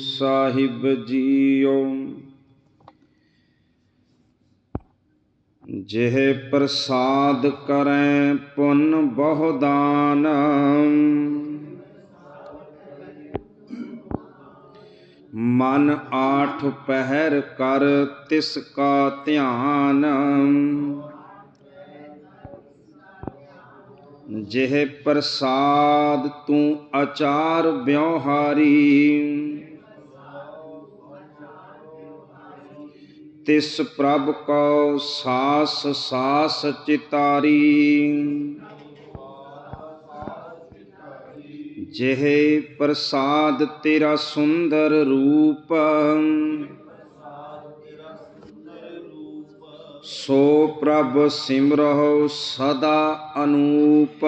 ਸਾਹਿਬ JIO. ਜਿਹ ਪ੍ਰਸਾਦ ਕਰੈ ਪੁੰਨ ਬਹੁ ਦਾਨ। ਮਨ ਆਠ ਪਹਿਰ ਕਰ ਤਿਸ ਕਾ ਧਿਆਨ। ਜਿਹ ਪ੍ਰਸਾਦ ਤੂੰ ਆਚਾਰ ਵਿਵਹਾਰੀ ਤਿਸ ਪ੍ਰਭ ਕੋ ਸਾਸ ਸਾਸ ਚਿਤਾਰੀ। ਜਿਹ ਪ੍ਰਸਾਦ ਤੇਰਾ ਸੁੰਦਰ ਰੂਪ, ਸੋ ਪ੍ਰਭ ਸਿਮਰਹੁ ਸਦਾ ਅਨੂਪ।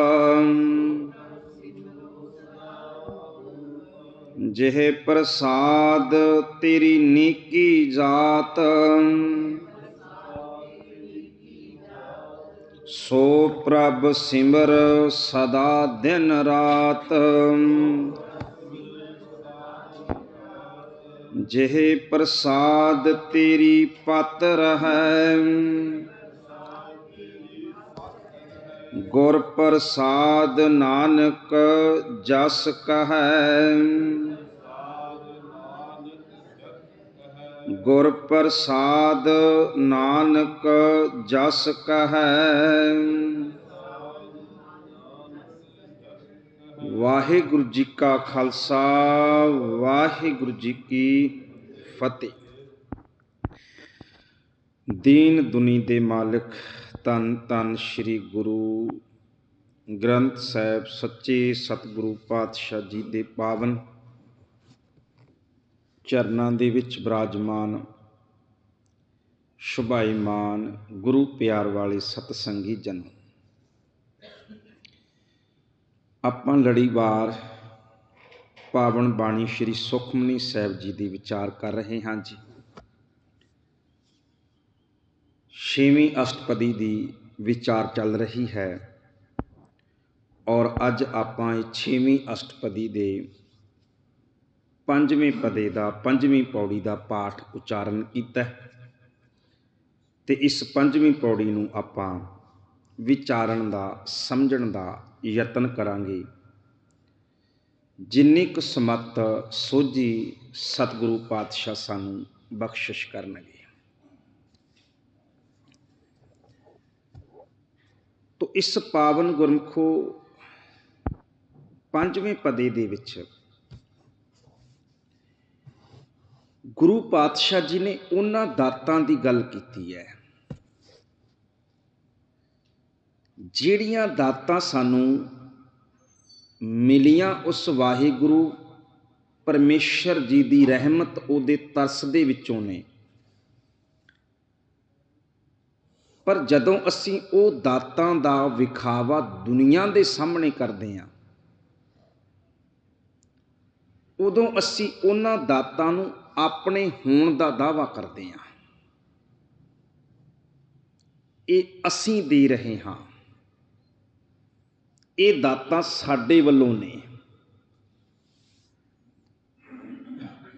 ਜਿਹੇ ਪ੍ਰਸਾਦ ਤੇਰੀ ਨੀਕੀ ਜਾਤ। ਸੋ ਪ੍ਰਭ ਸਿਮਰ ਸਦਾ ਦਿਨ ਰਾਤ। ਜਿਹ ਪ੍ਰਸਾਦ ਤੇਰੀ ਪਤ ਰਹੈ। ਗੁਰ ਪ੍ਰਸਾਦ ਨਾਨਕ ਜਸ ਕਹੈ। ਗੁਰ ਪ੍ਰਸਾਦ ਨਾਨਕ ਜਸ ਕਹੈ। ਵਾਹਿਗੁਰੂ ਜੀ ਕਾ ਖਾਲਸਾ, ਵਾਹਿਗੁਰੂ ਜੀ ਕੀ ਫਤਿਹ। ਦੀਨ ਦੁਨੀ ਦੇ ਮਾਲਕ ਤਨ ਤਨ ਸ੍ਰੀ ਗੁਰੂ ਗ੍ਰੰਥ ਸਾਹਿਬ ਸੱਚੇ ਸਤਿਗੁਰੂ ਪਾਤਸ਼ਾਹ ਜੀ ਦੇ ਪਾਵਨ ਚਰਨਾਂ ਦੇ ਵਿੱਚ ਬਿਰਾਜਮਾਨ ਸ਼ੁਭਾਈਮਾਨ ਗੁਰੂ ਪਿਆਰ ਵਾਲੇ ਸਤਸੰਗੀ ਜਨ। ਆਪਾਂ ਲੜੀਵਾਰ ਪਾਵਨ ਬਾਣੀ ਸ੍ਰੀ ਸੁਖਮਨੀ ਸਾਹਿਬ ਜੀ ਦੀ ਵਿਚਾਰ ਕਰ ਰਹੇ ਹਾਂ ਜੀ। ਛੇਵੀਂ ਅਸ਼ਟਪਦੀ ਦੀ ਵਿਚਾਰ ਚੱਲ ਰਹੀ ਹੈ। ਔਰ ਅੱਜ ਆਪਾਂ ਇਹ ਛੇਵੀਂ ਅਸ਼ਟਪਦੀ ਦੇ ਪੰਜਵੇਂ ਪਦੇ ਦਾ, ਪੰਜਵੀਂ ਪੌੜੀ ਦਾ ਪਾਠ ਉਚਾਰਨ ਕੀਤਾ ਤੇ ਇਸ ਪੰਜਵੀਂ ਪੌੜੀ ਨੂੰ ਆਪਾਂ ਵਿਚਾਰਨ ਦਾ, ਸਮਝਣ ਦਾ ਯਤਨ ਕਰਾਂਗੇ। ਜਿੰਨੀ ਕੁ ਸਮਤ ਸੋਝੀ ਸਤਿਗੁਰੂ ਪਾਤਸ਼ਾਹ ਸਾਨੂੰ ਬਖਸ਼ਿਸ਼ ਕਰਨਗੇ। ਤੋ ਇਸ ਪਾਵਨ ਗੁਰਮਖੋ ਪੰਜਵੇਂ ਪਦੇ ਦੇ ਵਿੱਚ ਗੁਰੂ ਪਾਤਸ਼ਾਹ ਜੀ ਨੇ ਉਹਨਾਂ ਦਾਤਾਂ ਦੀ ਗੱਲ ਕੀਤੀ ਹੈ, ਜਿਹੜੀਆਂ ਦਾਤਾਂ ਸਾਨੂੰ ਮਿਲੀਆਂ ਉਸ ਵਾਹਿਗੁਰੂ ਪਰਮੇਸ਼ਰ ਜੀ ਦੀ ਰਹਿਮਤ ਉਹਦੇ ਤਰਸ ਦੇ ਵਿੱਚੋਂ ਨੇ। ਪਰ ਜਦੋਂ ਅਸੀਂ ਉਹ ਦਾਤਾਂ ਦਾ ਵਿਖਾਵਾ ਦੁਨੀਆ ਦੇ ਸਾਹਮਣੇ ਕਰਦੇ ਹਾਂ, ਉਦੋਂ ਅਸੀਂ ਉਹਨਾਂ ਦਾਤਾਂ ਨੂੰ ਆਪਣੇ ਹੋਣ ਦਾ ਦਾਵਾ ਕਰਦੇ ਹਾਂ। ਇਹ ਅਸੀਂ ਦੇ ਰਹੇ ਹਾਂ। ਇਹ ਦਾਤਾਂ ਸਾਡੇ ਵੱਲੋਂ ਨੇ।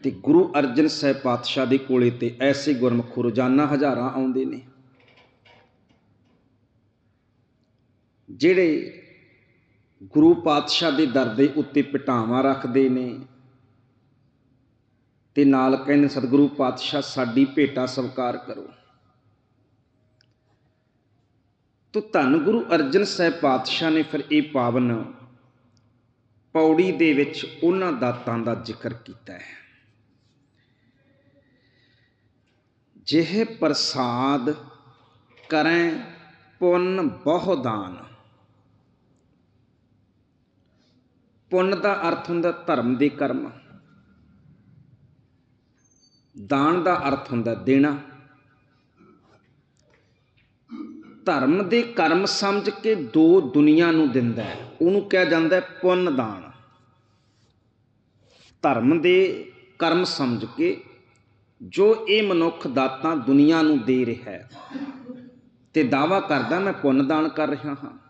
ਤੇ ਗੁਰੂ ਅਰਜਨ ਸਾਹਿਬ ਪਾਤਸ਼ਾਹ ਦੇ ਕੋਲੇ ਤੇ ਐਸੇ ਗੁਰਮੁਖ ਰੋਜ਼ਾਨਾ ਹਜ਼ਾਰਾਂ ਆਉਂਦੇ ਨੇ। ਜਿਹੜੇ ਗੁਰੂ ਪਾਤਸ਼ਾਹ ਦੇ ਦਰ ਦੇ ਉੱਤੇ ਪਟਾਵਾਂ ਰੱਖਦੇ ਨੇ ਤੇ ਨਾਲ ਕਹਿੰਦੇ ਸਤਿਗੁਰੂ ਪਾਤਸ਼ਾਹ, ਸਾਡੀ ਭੇਟਾ ਸਵਕਾਰ ਕਰੋ। ਤੋ ਧੰਨ ਗੁਰੂ ਅਰਜਨ ਸਾਹਿਬ ਪਾਤਸ਼ਾਹ ਨੇ ਫਿਰ ਇਹ ਪਾਵਨ ਪੌੜੀ ਦੇ ਵਿੱਚ ਉਹਨਾਂ ਦਾਤਾਂ ਦਾ ਜ਼ਿਕਰ ਕੀਤਾ ਹੈ। ਜਿਹੇ ਪ੍ਰਸਾਦ ਕਰੈ ਪੁੰਨ ਬਹੁ ਦਾਨ। ਪੁੰਨ ਦਾ ਅਰਥ ਹੁੰਦਾ ਧਰਮ ਦੇ ਕਰਮ। ਦਾਨ ਦਾ ਅਰਥ ਹੁੰਦਾ ਦੇਣਾ। ਧਰਮ ਦੇ ਕਰਮ ਸਮਝ ਕੇ ਦੋ ਦੁਨੀਆ ਨੂੰ ਦਿੰਦਾ ਹੈ। ਉਹਨੂੰ ਕਿਹਾ ਜਾਂਦਾ ਹੈ ਪੁੰਨ ਦਾਨ। ਧਰਮ ਦੇ ਕਰਮ ਸਮਝ ਕੇ ਜੋ ਇਹ ਮਨੁੱਖ ਦਾਤਾਂ ਦੁਨੀਆ ਨੂੰ ਦੇ ਰਿਹਾ ਹੈ, ਤੇ ਦਾਵਾ ਕਰਦਾ, ਮੈਂ ਪੁੰਨ ਦਾਨ ਕਰ ਰਿਹਾ ਹਾਂ।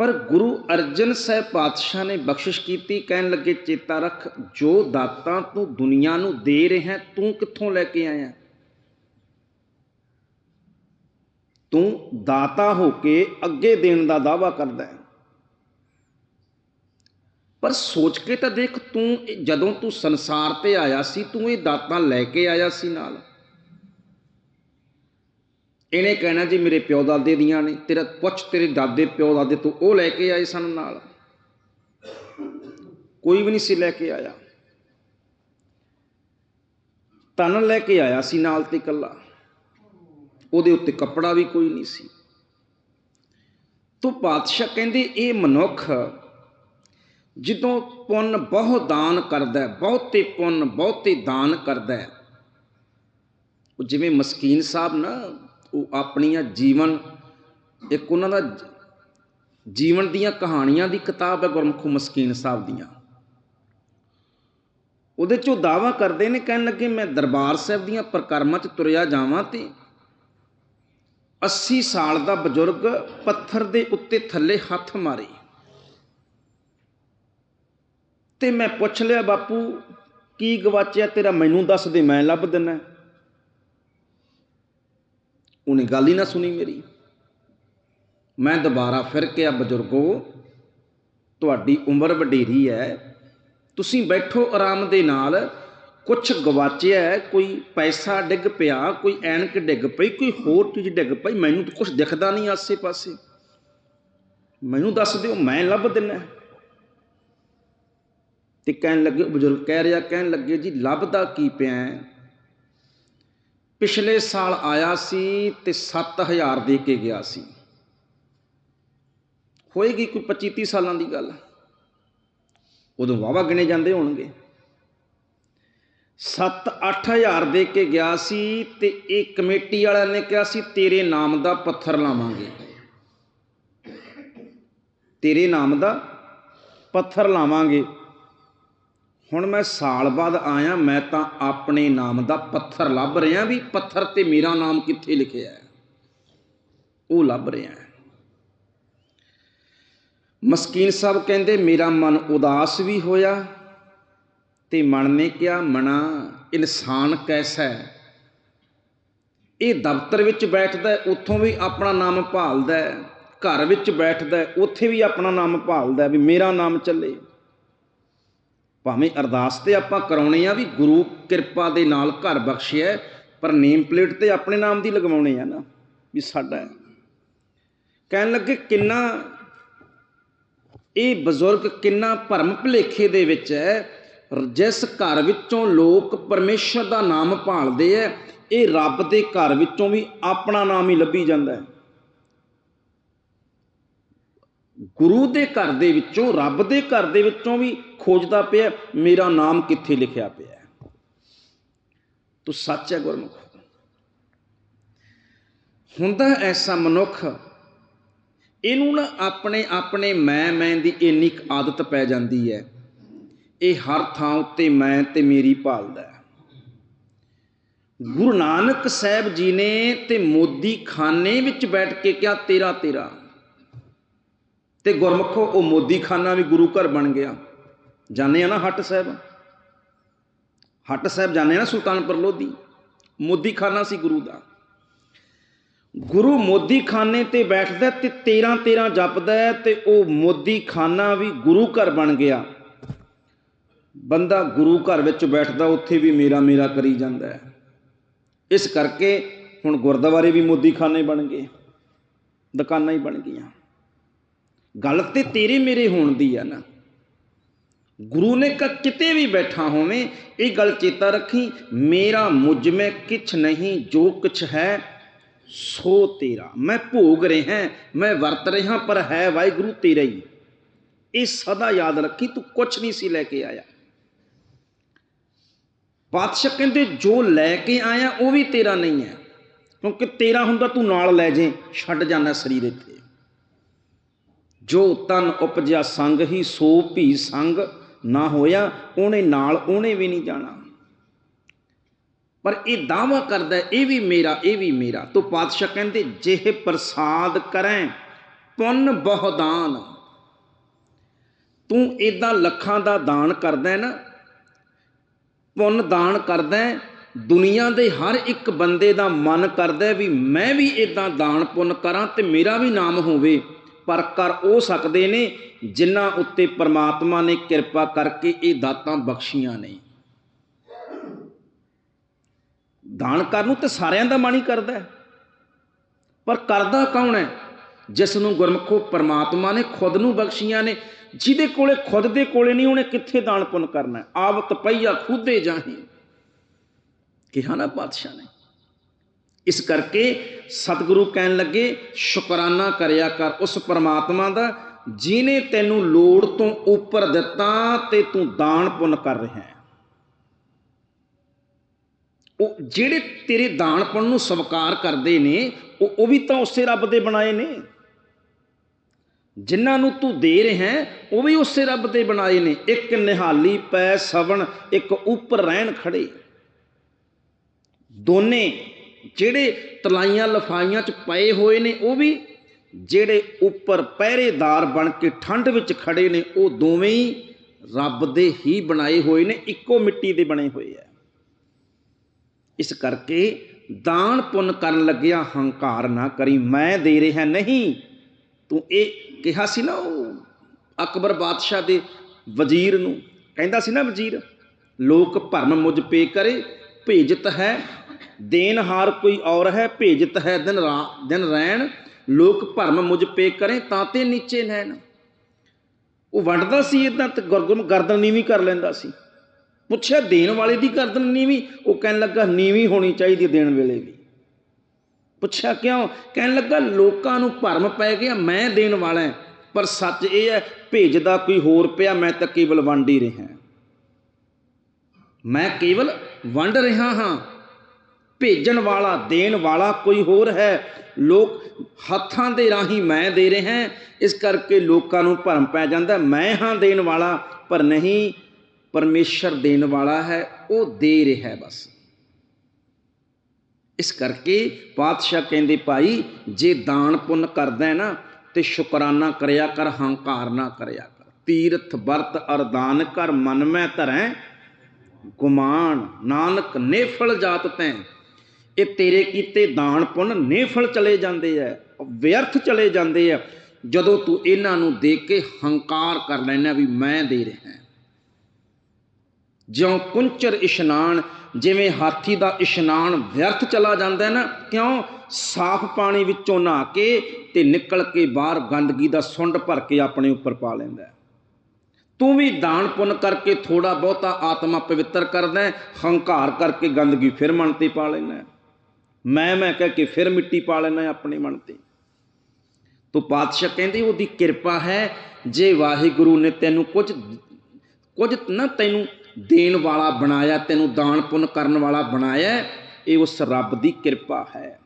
ਪਰ ਗੁਰੂ ਅਰਜਨ ਸਾਹਿਬ ਪਾਤਸ਼ਾਹ ਨੇ ਬਖਸ਼ਿਸ਼ ਕੀਤੀ, ਕਹਿਣ ਲੱਗੇ, ਚੇਤਾ ਰੱਖ, ਜੋ ਦਾਤਾਂ ਤੂੰ ਦੁਨੀਆ ਨੂੰ ਦੇ ਰਿਹਾ, ਤੂੰ ਕਿੱਥੋਂ ਲੈ ਕੇ ਆਇਆ? ਤੂੰ ਦਾਤਾ ਹੋ ਕੇ ਅੱਗੇ ਦੇਣ ਦਾ ਦਾਵਾ ਕਰਦਾ ਹੈ। ਪਰ ਸੋਚ ਕੇ ਤਾਂ ਦੇਖ, ਤੂੰ ਜਦੋਂ ਤੂੰ ਸੰਸਾਰ ਤੇ ਆਇਆ ਸੀ, ਤੂੰ ਇਹ ਦਾਤਾਂ ਲੈ ਕੇ ਆਇਆ ਸੀ ਨਾਲ। ਇਹਨੇ ਕਹਿਣਾ ਜੀ ਮੇਰੇ ਪਿਓ ਦਾਦੇ ਦੀਆਂ ਨੇ, ਤੇਰਾ ਪੁੱਛ ਤੇਰੇ ਦਾਦੇ ਪਿਓ ਦਾਦੇ ਤੋਂ ਉਹ ਲੈ ਕੇ ਆਏ ਸਨ ਨਾਲ। ਕੋਈ ਵੀ ਨਹੀਂ ਸੀ ਲੈ ਕੇ ਆਇਆ। ਤਨ ਲੈ ਕੇ ਆਇਆ ਸੀ ਨਾਲ ਤੇ ਇਕੱਲਾ। ਉਹਦੇ ਉੱਤੇ ਕੱਪੜਾ ਵੀ ਕੋਈ ਨਹੀਂ ਸੀ। ਤੋ ਪਾਤਸ਼ਾਹ ਕਹਿੰਦੇ ਇਹ ਮਨੁੱਖ ਜਦੋਂ ਪੁੰਨ ਬਹੁਤ ਦਾਨ ਕਰਦਾ, ਬਹੁਤੇ ਪੁੰਨ ਬਹੁਤੇ ਦਾਨ ਕਰਦਾ, ਉਹ ਜਿਵੇਂ ਮਸਕੀਨ ਸਾਹਿਬ ਨਾ ਉਹ ਆਪਣੀਆਂ ਜੀਵਨ, ਇੱਕ ਉਹਨਾਂ ਦਾ ਜੀਵਨ ਦੀਆਂ ਕਹਾਣੀਆਂ ਦੀ ਕਿਤਾਬ ਹੈ ਗੁਰਮੁਖ ਮਸਕੀਨ ਸਾਹਿਬ ਦੀਆਂ। ਉਹਦੇ ਚੋਂ ਦਾਵਾ ਕਰਦੇ ਨੇ, ਕਹਿਣ ਲੱਗੇ ਮੈਂ ਦਰਬਾਰ ਸਾਹਿਬ ਦੀਆਂ ਪ੍ਰਕਰਮਾਂ 'ਚ ਤੁਰਿਆ ਜਾਵਾਂ ਤੇ 80 ਸਾਲ ਦਾ ਬਜ਼ੁਰਗ ਪੱਥਰ ਦੇ ਉੱਤੇ ਥੱਲੇ ਹੱਥ ਮਾਰੇ। ਤੇ ਮੈਂ ਪੁੱਛ ਲਿਆ, ਬਾਪੂ, ਕੀ ਗਵਾਚਿਆ ਤੇਰਾ? ਮੈਨੂੰ ਦੱਸ ਦੇ, ਮੈਂ ਲੱਭ ਦਿੰਨਾ ਉਹਨੇ ਗੱਲ ਹੀ ਨਾ ਸੁਣੀ ਮੇਰੀ। ਮੈਂ ਦੁਬਾਰਾ ਫਿਰ ਕਿਹਾ, ਬਜ਼ੁਰਗੋ, ਤੁਹਾਡੀ ਉਮਰ ਵਡੇਰੀ ਹੈ। ਤੁਸੀਂ ਬੈਠੋ ਆਰਾਮ ਦੇ ਨਾਲ। ਕੁਛ ਗਵਾਚਿਆ ਕੋਈ ਪੈਸਾ ਡਿੱਗ ਪਿਆ, ਕੋਈ ਐਨਕ ਡਿੱਗ ਪਈ, ਕੋਈ ਹੋਰ ਚੀਜ਼ ਡਿੱਗ ਪਈ, ਮੈਨੂੰ ਤਾਂ ਕੁਝ ਦਿਖਦਾ ਨਹੀਂ ਆਸੇ-ਪਾਸੇ। ਮੈਨੂੰ ਦੱਸ ਦਿਓ, ਮੈਂ ਲੱਭ ਦਿੰਨਾ ਤੇ ਕਹਿਣ ਲੱਗੇ ਬਜ਼ੁਰਗ ਕਹਿ ਰਿਹਾ, ਕਹਿਣ ਲੱਗੇ, ਜੀ, ਲੱਭਦਾ ਕੀ ਪਿਆ ਪਿਛਲੇ ਸਾਲ ਆਇਆ ਸੀ ਤੇ 7000 ਦੇ ਕੇ ਗਿਆ ਸੀ। ਹੋਏਗੀ ਕੋਈ 25 30 ਸਾਲਾਂ ਦੀ ਗੱਲ। ਉਦੋਂ ਵਾਵਾ ਗਿਣੇ ਜਾਂਦੇ ਹੋਣਗੇ। 7-8000 ਦੇ ਕੇ ਗਿਆ ਸੀ ਤੇ ਇਹ ਕਮੇਟੀ ਵਾਲਿਆਂ ਨੇ ਕਿਹਾ ਸੀ, ਤੇਰੇ ਨਾਮ ਦਾ ਪੱਥਰ ਲਾਵਾਂਗੇ। ਤੇਰੇ ਨਾਮ ਦਾ ਪੱਥਰ ਲਾਵਾਂਗੇ। ਹੁਣ ਮੈਂ ਸਾਲ ਬਾਅਦ ਆਇਆ, ਮੈਂ ਤਾਂ ਆਪਣੇ ਨਾਮ ਦਾ ਪੱਥਰ ਲੱਭ ਰਿਹਾ ਵੀ ਪੱਥਰ ਤੇ ਮੇਰਾ ਨਾਮ ਕਿੱਥੇ ਲਿਖਿਆ ਹੈ। ਉਹ ਲੱਭ ਰਿਹਾ ਹੈ। ਮਸਕੀਨ ਸਾਹਿਬ ਕਹਿੰਦੇ, ਮੇਰਾ ਮਨ ਉਦਾਸ ਵੀ ਹੋਇਆ ਤੇ ਮਨ ਨੇ ਕਿਹਾ, ਮਨਾ, ਇਨਸਾਨ ਕੈਸਾ ਹੈ? ਇਹ ਦਫ਼ਤਰ ਵਿੱਚ ਬੈਠਦਾ ਉੱਥੋਂ ਵੀ ਆਪਣਾ ਨਾਮ ਭਾਲਦਾ ਘਰ ਵਿੱਚ ਬੈਠਦਾ ਉੱਥੇ ਵੀ ਆਪਣਾ ਨਾਮ ਭਾਲਦਾ ਵੀ ਮੇਰਾ ਨਾਮ ਚੱਲੇ। ਭਾਵੇਂ ਅਰਦਾਸ ਤੇ ਆਪਾਂ ਕਰਾਉਣੇ ਆ ਵੀ ਗੁਰੂ ਕਿਰਪਾ ਦੇ ਨਾਲ ਘਰ ਬਖਸ਼ਿਆ ਪਰ ਨੇਮ ਪਲੇਟ ਤੇ ਆਪਣੇ ਨਾਮ ਦੀ ਲਗਵਾਉਣੇ ਆ ਨਾ, ਵੀ ਸਾਡਾ ਕਹਿਣ ਲੱਗੇ ਕਿੰਨਾ ਇਹ ਬਜ਼ੁਰਗ ਕਿੰਨਾ ਭਰਮ ਭੁਲੇਖੇ ਦੇ ਵਿੱਚ ਹੈ, ਜਿਸ ਘਰ ਵਿੱਚੋਂ ਲੋਕ ਪਰਮੇਸ਼ਰ ਦਾ ਨਾਮ ਭਾਲਦੇ ਐ ਇਹ ਰੱਬ ਦੇ ਘਰ ਵਿੱਚੋਂ ਵੀ ਆਪਣਾ ਨਾਮ ਹੀ ਲੱਭੀ ਜਾਂਦਾ ਹੈ। ਗੁਰੂ ਦੇ ਘਰ ਦੇ ਵਿੱਚੋਂ, ਰੱਬ ਦੇ ਘਰ ਦੇ ਵਿੱਚੋਂ ਵੀ ਖੋਜਦਾ ਪਿਆ, ਮੇਰਾ ਨਾਮ ਕਿੱਥੇ ਲਿਖਿਆ ਪਿਆ ਹੈ? ਤੂੰ ਸੱਚ ਹੈ ਗੁਰਮੁਖ? ਹੁੰਦਾ ਐਸਾ ਮਨੁੱਖ, ਇਹਨੂੰ ਨਾ ਆਪਣੇ ਆਪਣੇ ਮੈਂ ਮੈਂ ਦੀ ਇੰਨੀ ਕੁ ਆਦਤ ਪੈ ਜਾਂਦੀ ਹੈ। ਇਹ ਹਰ ਥਾਂ ਉੱਤੇ ਮੈਂ ਤੇ ਮੇਰੀ ਭਾਲਦਾ ਹੈ। ਗੁਰੂ ਨਾਨਕ ਸਾਹਿਬ ਜੀ ਨੇ ਤੇ ਮੋਦੀ ਖਾਨੇ ਵਿੱਚ ਬੈਠ ਕੇ ਕਿਹਾ, ਤੇਰਾ ਤੇਰਾ। ਤੇ ਗੁਰਮੁਖੋ ਉਹ ਮੋਦੀ ਖਾਨਾ ਵੀ ਗੁਰੂ ਘਰ ਬਣ ਗਿਆ। ਜਾਣੇ ਆ ਨਾ ਹੱਟ ਸਾਹਿਬ? ਹੱਟ ਸਾਹਿਬ ਜਾਣੇ ਆ ਨਾ ਸੁਲਤਾਨਪੁਰ ਲੋਧੀ? ਮੋਦੀ ਖਾਨਾ ਸੀ ਗੁਰੂ ਦਾ। ਗੁਰੂ ਮੋਦੀ ਖਾਨੇ ਤੇ ਬੈਠਦਾ ਤੇ 13 13 ਜਪਦਾ ਹੈ ਤੇ ਉਹ ਮੋਦੀ ਖਾਨਾ ਵੀ ਗੁਰੂ ਘਰ ਬਣ ਗਿਆ। ਬੰਦਾ ਗੁਰੂ ਘਰ ਵਿੱਚ ਬੈਠਦਾ, ਉੱਥੇ ਵੀ ਮੇਰਾ ਮੇਰਾ ਕਰੀ ਜਾਂਦਾ ਇਸ ਕਰਕੇ ਹੁਣ ਗੁਰਦੁਆਰੇ ਵੀ ਮੋਦੀ ਖਾਨੇ ਬਣ ਗਏ। ਦੁਕਾਨਾਂ ਹੀ ਬਣ ਗਈਆਂ। ਗੱਲ ਤੇ ਤੇਰੇ ਮੇਰੇ ਹੋਣ ਦੀ ਆ ਨਾ। ਗੁਰੂ ਨੇ ਕ ਕਿਤੇ ਵੀ ਬੈਠਾ ਹੋਵੇਂ, ਇਹ ਗੱਲ ਚੇਤਾ ਰੱਖੀ, ਮੇਰਾ ਮੁਝ ਮੈਂ ਕਿਛ ਨਹੀਂ, ਜੋ ਕੁਛ ਹੈ, ਸੋ ਤੇਰਾ। ਮੈਂ ਭੋਗ ਰਿਹਾ, ਮੈਂ ਵਰਤ ਰਿਹਾ, ਪਰ ਹੈ ਵਾਹਿਗੁਰੂ ਤੇਰਾ ਹੀ। ਇਹ ਸਦਾ ਯਾਦ ਰੱਖੀ, ਤੂੰ ਕੁਛ ਨਹੀਂ ਸੀ ਲੈ ਕੇ ਆਇਆ। ਪਾਤਸ਼ਾਹ ਕਹਿੰਦੇ, ਜੋ ਲੈ ਕੇ ਆਇਆ, ਉਹ ਵੀ ਤੇਰਾ ਨਹੀਂ ਹੈ। ਕਿਉਂਕਿ ਤੇਰਾ ਹੁੰਦਾ, ਤੂੰ ਨਾਲ ਲੈ ਜੇ ਛੱਡ ਜਾਣਾ ਸਰੀਰ ਇੱਥੇ। ਜੋ ਤਨ ਉਪਜਿਆ ਸੰਗ ਹੀ ਸੋ ਭੀ ਸੰਗ ਨਾ ਹੋਇਆ, ਉਹਨੇ ਨਾਲ ਉਹਨੇ ਵੀ ਨਹੀਂ ਜਾਣਾ। ਪਰ ਇਹ ਦਾਵਾ ਕਰਦਾ ਇਹ ਵੀ ਮੇਰਾ, ਇਹ ਵੀ ਮੇਰਾ। ਤੋ ਪਾਤਸ਼ਾਹ ਕਹਿੰਦੇ, ਜਿਹ ਪ੍ਰਸਾਦ ਕਰੈ, ਪੁੰਨ ਬਹੁਦਾਨ। ਤੂੰ ਇਦਾਂ ਲੱਖਾਂ ਦਾ ਦਾਨ ਕਰਦਾ ਨਾ, ਪੁੰਨ ਦਾਨ ਕਰਦਾ ਦੁਨੀਆ ਦੇ ਹਰ ਇੱਕ ਬੰਦੇ ਦਾ ਮਨ ਕਰਦਾ ਵੀ ਮੈਂ ਵੀ ਇਦਾਂ ਦਾਨ ਪੁੰਨ ਕਰਾਂ ਤੇ ਮੇਰਾ ਵੀ ਨਾਮ ਹੋਵੇ। ਪਰ ਕਰ ਉਹ ਸਕਦੇ ਨੇ ਜਿਨ੍ਹਾਂ ਉੱਤੇ ਪ੍ਰਮਾਤਮਾ ਨੇ ਕਿਰਪਾ ਕਰਕੇ ਇਹ ਦਾਤਾਂ ਬਖਸ਼ੀਆਂ ਨੇ। ਦਾਨ ਕਰਨ ਨੂੰ ਤੇ ਸਾਰਿਆਂ ਦਾ ਮਨ ਹੀ ਕਰਦਾ ਹੈ। ਪਰ ਕਰਦਾ ਕੌਣ ਹੈ? ਜਿਸ ਨੂੰ ਗੁਰਮਖੋ ਪਰਮਾਤਮਾ ਨੇ ਖੁਦ ਨੂੰ ਬਖਸ਼ੀਆਂ ਨੇ, ਜਿਹਦੇ ਕੋਲੇ ਖੁਦ ਦੇ ਕੋਲੇ ਨਹੀਂ, ਉਹਨੇ ਕਿੱਥੇ ਦਾਨ ਪੁੰਨ ਕਰਨਾ ਆਵਤ ਪਈਆ ਖੁਦੇ ਜਾਹੀ ਕਿਹਾ ਨਾ ਪਾਤਸ਼ਾਹ ਨੇ। ਇਸ ਕਰਕੇ ਸਤਿਗੁਰੂ ਕਹਿਣ ਲੱਗੇ, ਸ਼ੁਕਰਾਨਾ ਕਰਿਆ ਕਰ ਉਸ ਪਰਮਾਤਮਾ ਦਾ ਜਿਨੇ ਤੈਨੂੰ ਲੋੜ ਤੋਂ ਉੱਪਰ ਦਿੱਤਾ ਤੇ ਤੂੰ ਦਾਨ ਪੁੰਨ ਕਰ ਰਿਹਾ ਹੈ। ਉਹ ਜਿਹੜੇ ਤੇਰੇ ਦਾਨ ਪੁੰਨ ਨੂੰ ਸਵੀਕਾਰ ਕਰਦੇ ਨੇ, ਉਹ ਉਹ ਵੀ ਤਾਂ ਉਸੇ ਰੱਬ ਦੇ ਬਣਾਏ ਨੇ। ਜਿਨ੍ਹਾਂ ਨੂੰ ਤੂੰ ਦੇ ਰਿਹਾ ਉਹ ਵੀ ਉਸੇ ਰੱਬ ਦੇ ਬਣਾਏ ਨੇ। ਇੱਕ ਨਿਹਾਲੀ ਪੈ ਸਵਣ, ਇੱਕ ਉੱਪਰ ਰਹਿਣ ਖੜੇ। ਦੋਨੇ ਜਿਹੜੇ ਤਲਾਈਆਂ ਲਫਾਈਆਂ 'ਚ ਪਏ ਹੋਏ ਨੇ, ਉਹ ਵੀ ਜਿਹੜੇ ਉੱਪਰ ਪਹਿਰੇਦਾਰ ਬਣ ਕੇ ਠੰਡ ਵਿੱਚ ਖੜੇ ਨੇ, ਉਹ ਦੋਵੇਂ ਹੀ ਰੱਬ ਦੇ ਹੀ ਬਣਾਏ ਹੋਏ ਨੇ, ਇੱਕੋ ਮਿੱਟੀ ਦੇ ਬਣੇ ਹੋਏ ਆ। ਇਸ ਕਰਕੇ ਦਾਨ ਪੁੰਨ ਕਰਨ ਲੱਗਿਆ, ਹੰਕਾਰ ਨਾ ਕਰੀ, ਮੈਂ ਦੇ ਰਿਹਾ ਨਹੀਂ, ਤੂੰ ਇਹ ਕਿਹਾ ਸੀ ਨਾ ਉਹ ਅਕਬਰ ਬਾਦਸ਼ਾਹ ਦੇ ਵਜ਼ੀਰ ਨੂੰ, ਕਹਿੰਦਾ ਸੀ ਨਾ ਵਜ਼ੀਰ, ਲੋਕ ਭਰਮ ਮੁਝ ਪੇ ਕਰੇ, ਭੇਜਤ ਹੈ ਦੇਨ ਹਾਰ ਕੋਈ ਔਰ ਹੈ, ਭੇਜਤ ਹੈ ਦਿਨ ਰਾ, ਦਿਨ ਰਹਿਣ ਲੋਕ ਭਰਮ ਮੁਝ ਪੇ ਕਰੇ ਤਾਂ ਤੇ ਨੀਚੇ ਨੈਣ। ਉਹ ਵੰਡਦਾ ਸੀ ਇਦਾਂ ਤੇ ਗੁਰਗੁਰਮ ਗਰਦਨ ਨੀਵੀਂ ਕਰ ਲੈਂਦਾ ਸੀ। ਪੁੱਛਿਆ, ਦੇਣ ਵਾਲੇ ਦੀ ਗਰਦਨ ਨੀਵੀਂ? ਉਹ ਕਹਿਣ ਲੱਗਾ, ਨੀਵੀਂ ਹੋਣੀ ਚਾਹੀਦੀ ਦੇਣ ਵੇਲੇ ਵੀ। ਪੁੱਛਿਆ, ਕਿਉਂ? ਕਹਿਣ ਲੱਗਾ, ਲੋਕਾਂ ਨੂੰ ਭਰਮ ਪੈ ਗਿਆ, ਮੈਂ ਦੇਣ ਵਾਲਾ ਹਾਂ, ਪਰ ਸੱਚ ਇਹ ਹੈ, ਭੇਜਦਾ ਕੋਈ ਹੋਰ ਪਿਆ, ਮੈਂ ਤਾਂ ਕੇਵਲ ਵੰਡ ਹੀ ਰਿਹਾ ਮੈਂ ਕੇਵਲ ਵੰਡ ਰਿਹਾ ਹਾਂ। ਭੇਜਣ ਵਾਲਾ, ਦੇਣ ਵਾਲਾ ਕੋਈ ਹੋਰ ਹੈ? ਲੋਕ ਹੱਥਾਂ ਦੇ ਰਾਹੀਂ ਮੈਂ ਦੇ ਰਿਹਾ ਇਸ ਕਰਕੇ ਲੋਕਾਂ ਨੂੰ ਭਰਮ ਪੈ ਜਾਂਦਾ। ਮੈਂ ਹਾਂ ਦੇਣ ਵਾਲਾ, ਪਰ ਨਹੀਂ, ਪਰਮੇਸ਼ਰ ਦੇਣ ਵਾਲਾ ਹੈ, ਉਹ ਦੇ ਰਿਹਾ ਬਸ। ਇਸ ਕਰਕੇ ਪਾਤਸ਼ਾਹ ਕਹਿੰਦੇ, ਭਾਈ, ਜੇ ਦਾਨ ਪੁੰਨ ਕਰਦਾ ਨਾ, ਤੇ ਸ਼ੁਕਰਾਨਾ ਕਰਿਆ ਕਰ, ਹੰਕਾਰ ਨਾ ਕਰਿਆ ਕਰ। ਤੀਰਥ ਵਰਤ ਅਰਦਾਨ ਕਰ, ਮਨ ਮੈਂ ਧਰੈ, ਗੁਮਾਨ। ਨਾਨਕ ਨੇਫਲ ਜਾਤ ਤੈਂ ਇਹ ਤੇਰੇ ਕੀਤੇ ਦਾਨ ਪੁੰਨ ਨੇਫਲ ਚਲੇ ਜਾਂਦੇ ਐ ਵਿਅਰਥ ਚਲੇ ਜਾਂਦੇ ਐ ਜਦੋਂ ਤੂੰ ਇਹਨਾਂ ਨੂੰ ਦੇਖ ਕੇ ਹੰਕਾਰ ਕਰ ਲੈਣਾ ਵੀ ਮੈਂ ਦੇ ਰਿਹਾ। ਜਿਉਂ ਕੁੰਚਰ ਇਸ਼ਨਾਨ, ਜਿਵੇਂ ਹਾਥੀ ਦਾ ਇਸ਼ਨਾਨ ਵਿਅਰਥ ਚਲਾ ਜਾਂਦਾ ਹੈ ਨਾ, ਕਿਉਂ? ਸਾਫ਼ ਪਾਣੀ ਵਿੱਚੋਂ ਨਹਾ ਕੇ ਤੇ ਨਿਕਲ ਕੇ ਬਾਹਰ ਗੰਦਗੀ ਦਾ ਸੁੰਡ ਭਰ ਕੇ ਆਪਣੇ ਉੱਪਰ ਪਾ ਲੈਂਦਾ। ਤੂੰ ਵੀ ਦਾਨ ਪੁੰਨ ਕਰਕੇ ਥੋੜਾ ਬਹੁਤਾ ਆਤਮਾ ਪਵਿੱਤਰ ਕਰਦਾ, ਹੰਕਾਰ ਕਰਕੇ ਗੰਦਗੀ ਫਿਰ ਮਨ ਤੇ ਪਾ ਲੈਂਦਾ। ਮੈਂ ਮੈਂ ਕਹਿ ਕੇ ਫਿਰ ਮਿੱਟੀ ਪਾ ਲੈਣਾ ਆਪਣੇ ਮਨ ਤੇ। ਤੋ ਪਾਤਸ਼ਾਹ ਕਹਿੰਦੇ ਉਹਦੀ ਕਿਰਪਾ ਹੈ, ਜੇ ਵਾਹਿਗੁਰੂ ਨੇ ਤੈਨੂੰ ਕੁਝ ਕੁਝ ਨਾ ਤੈਨੂੰ ਦੇਣ ਵਾਲਾ ਬਣਾਇਆ, ਤੈਨੂੰ ਦਾਨ ਪੁੰਨ ਕਰਨ ਵਾਲਾ ਬਣਾਇਆ, ਇਹ ਉਸ ਰੱਬ ਦੀ ਕਿਰਪਾ ਹੈ।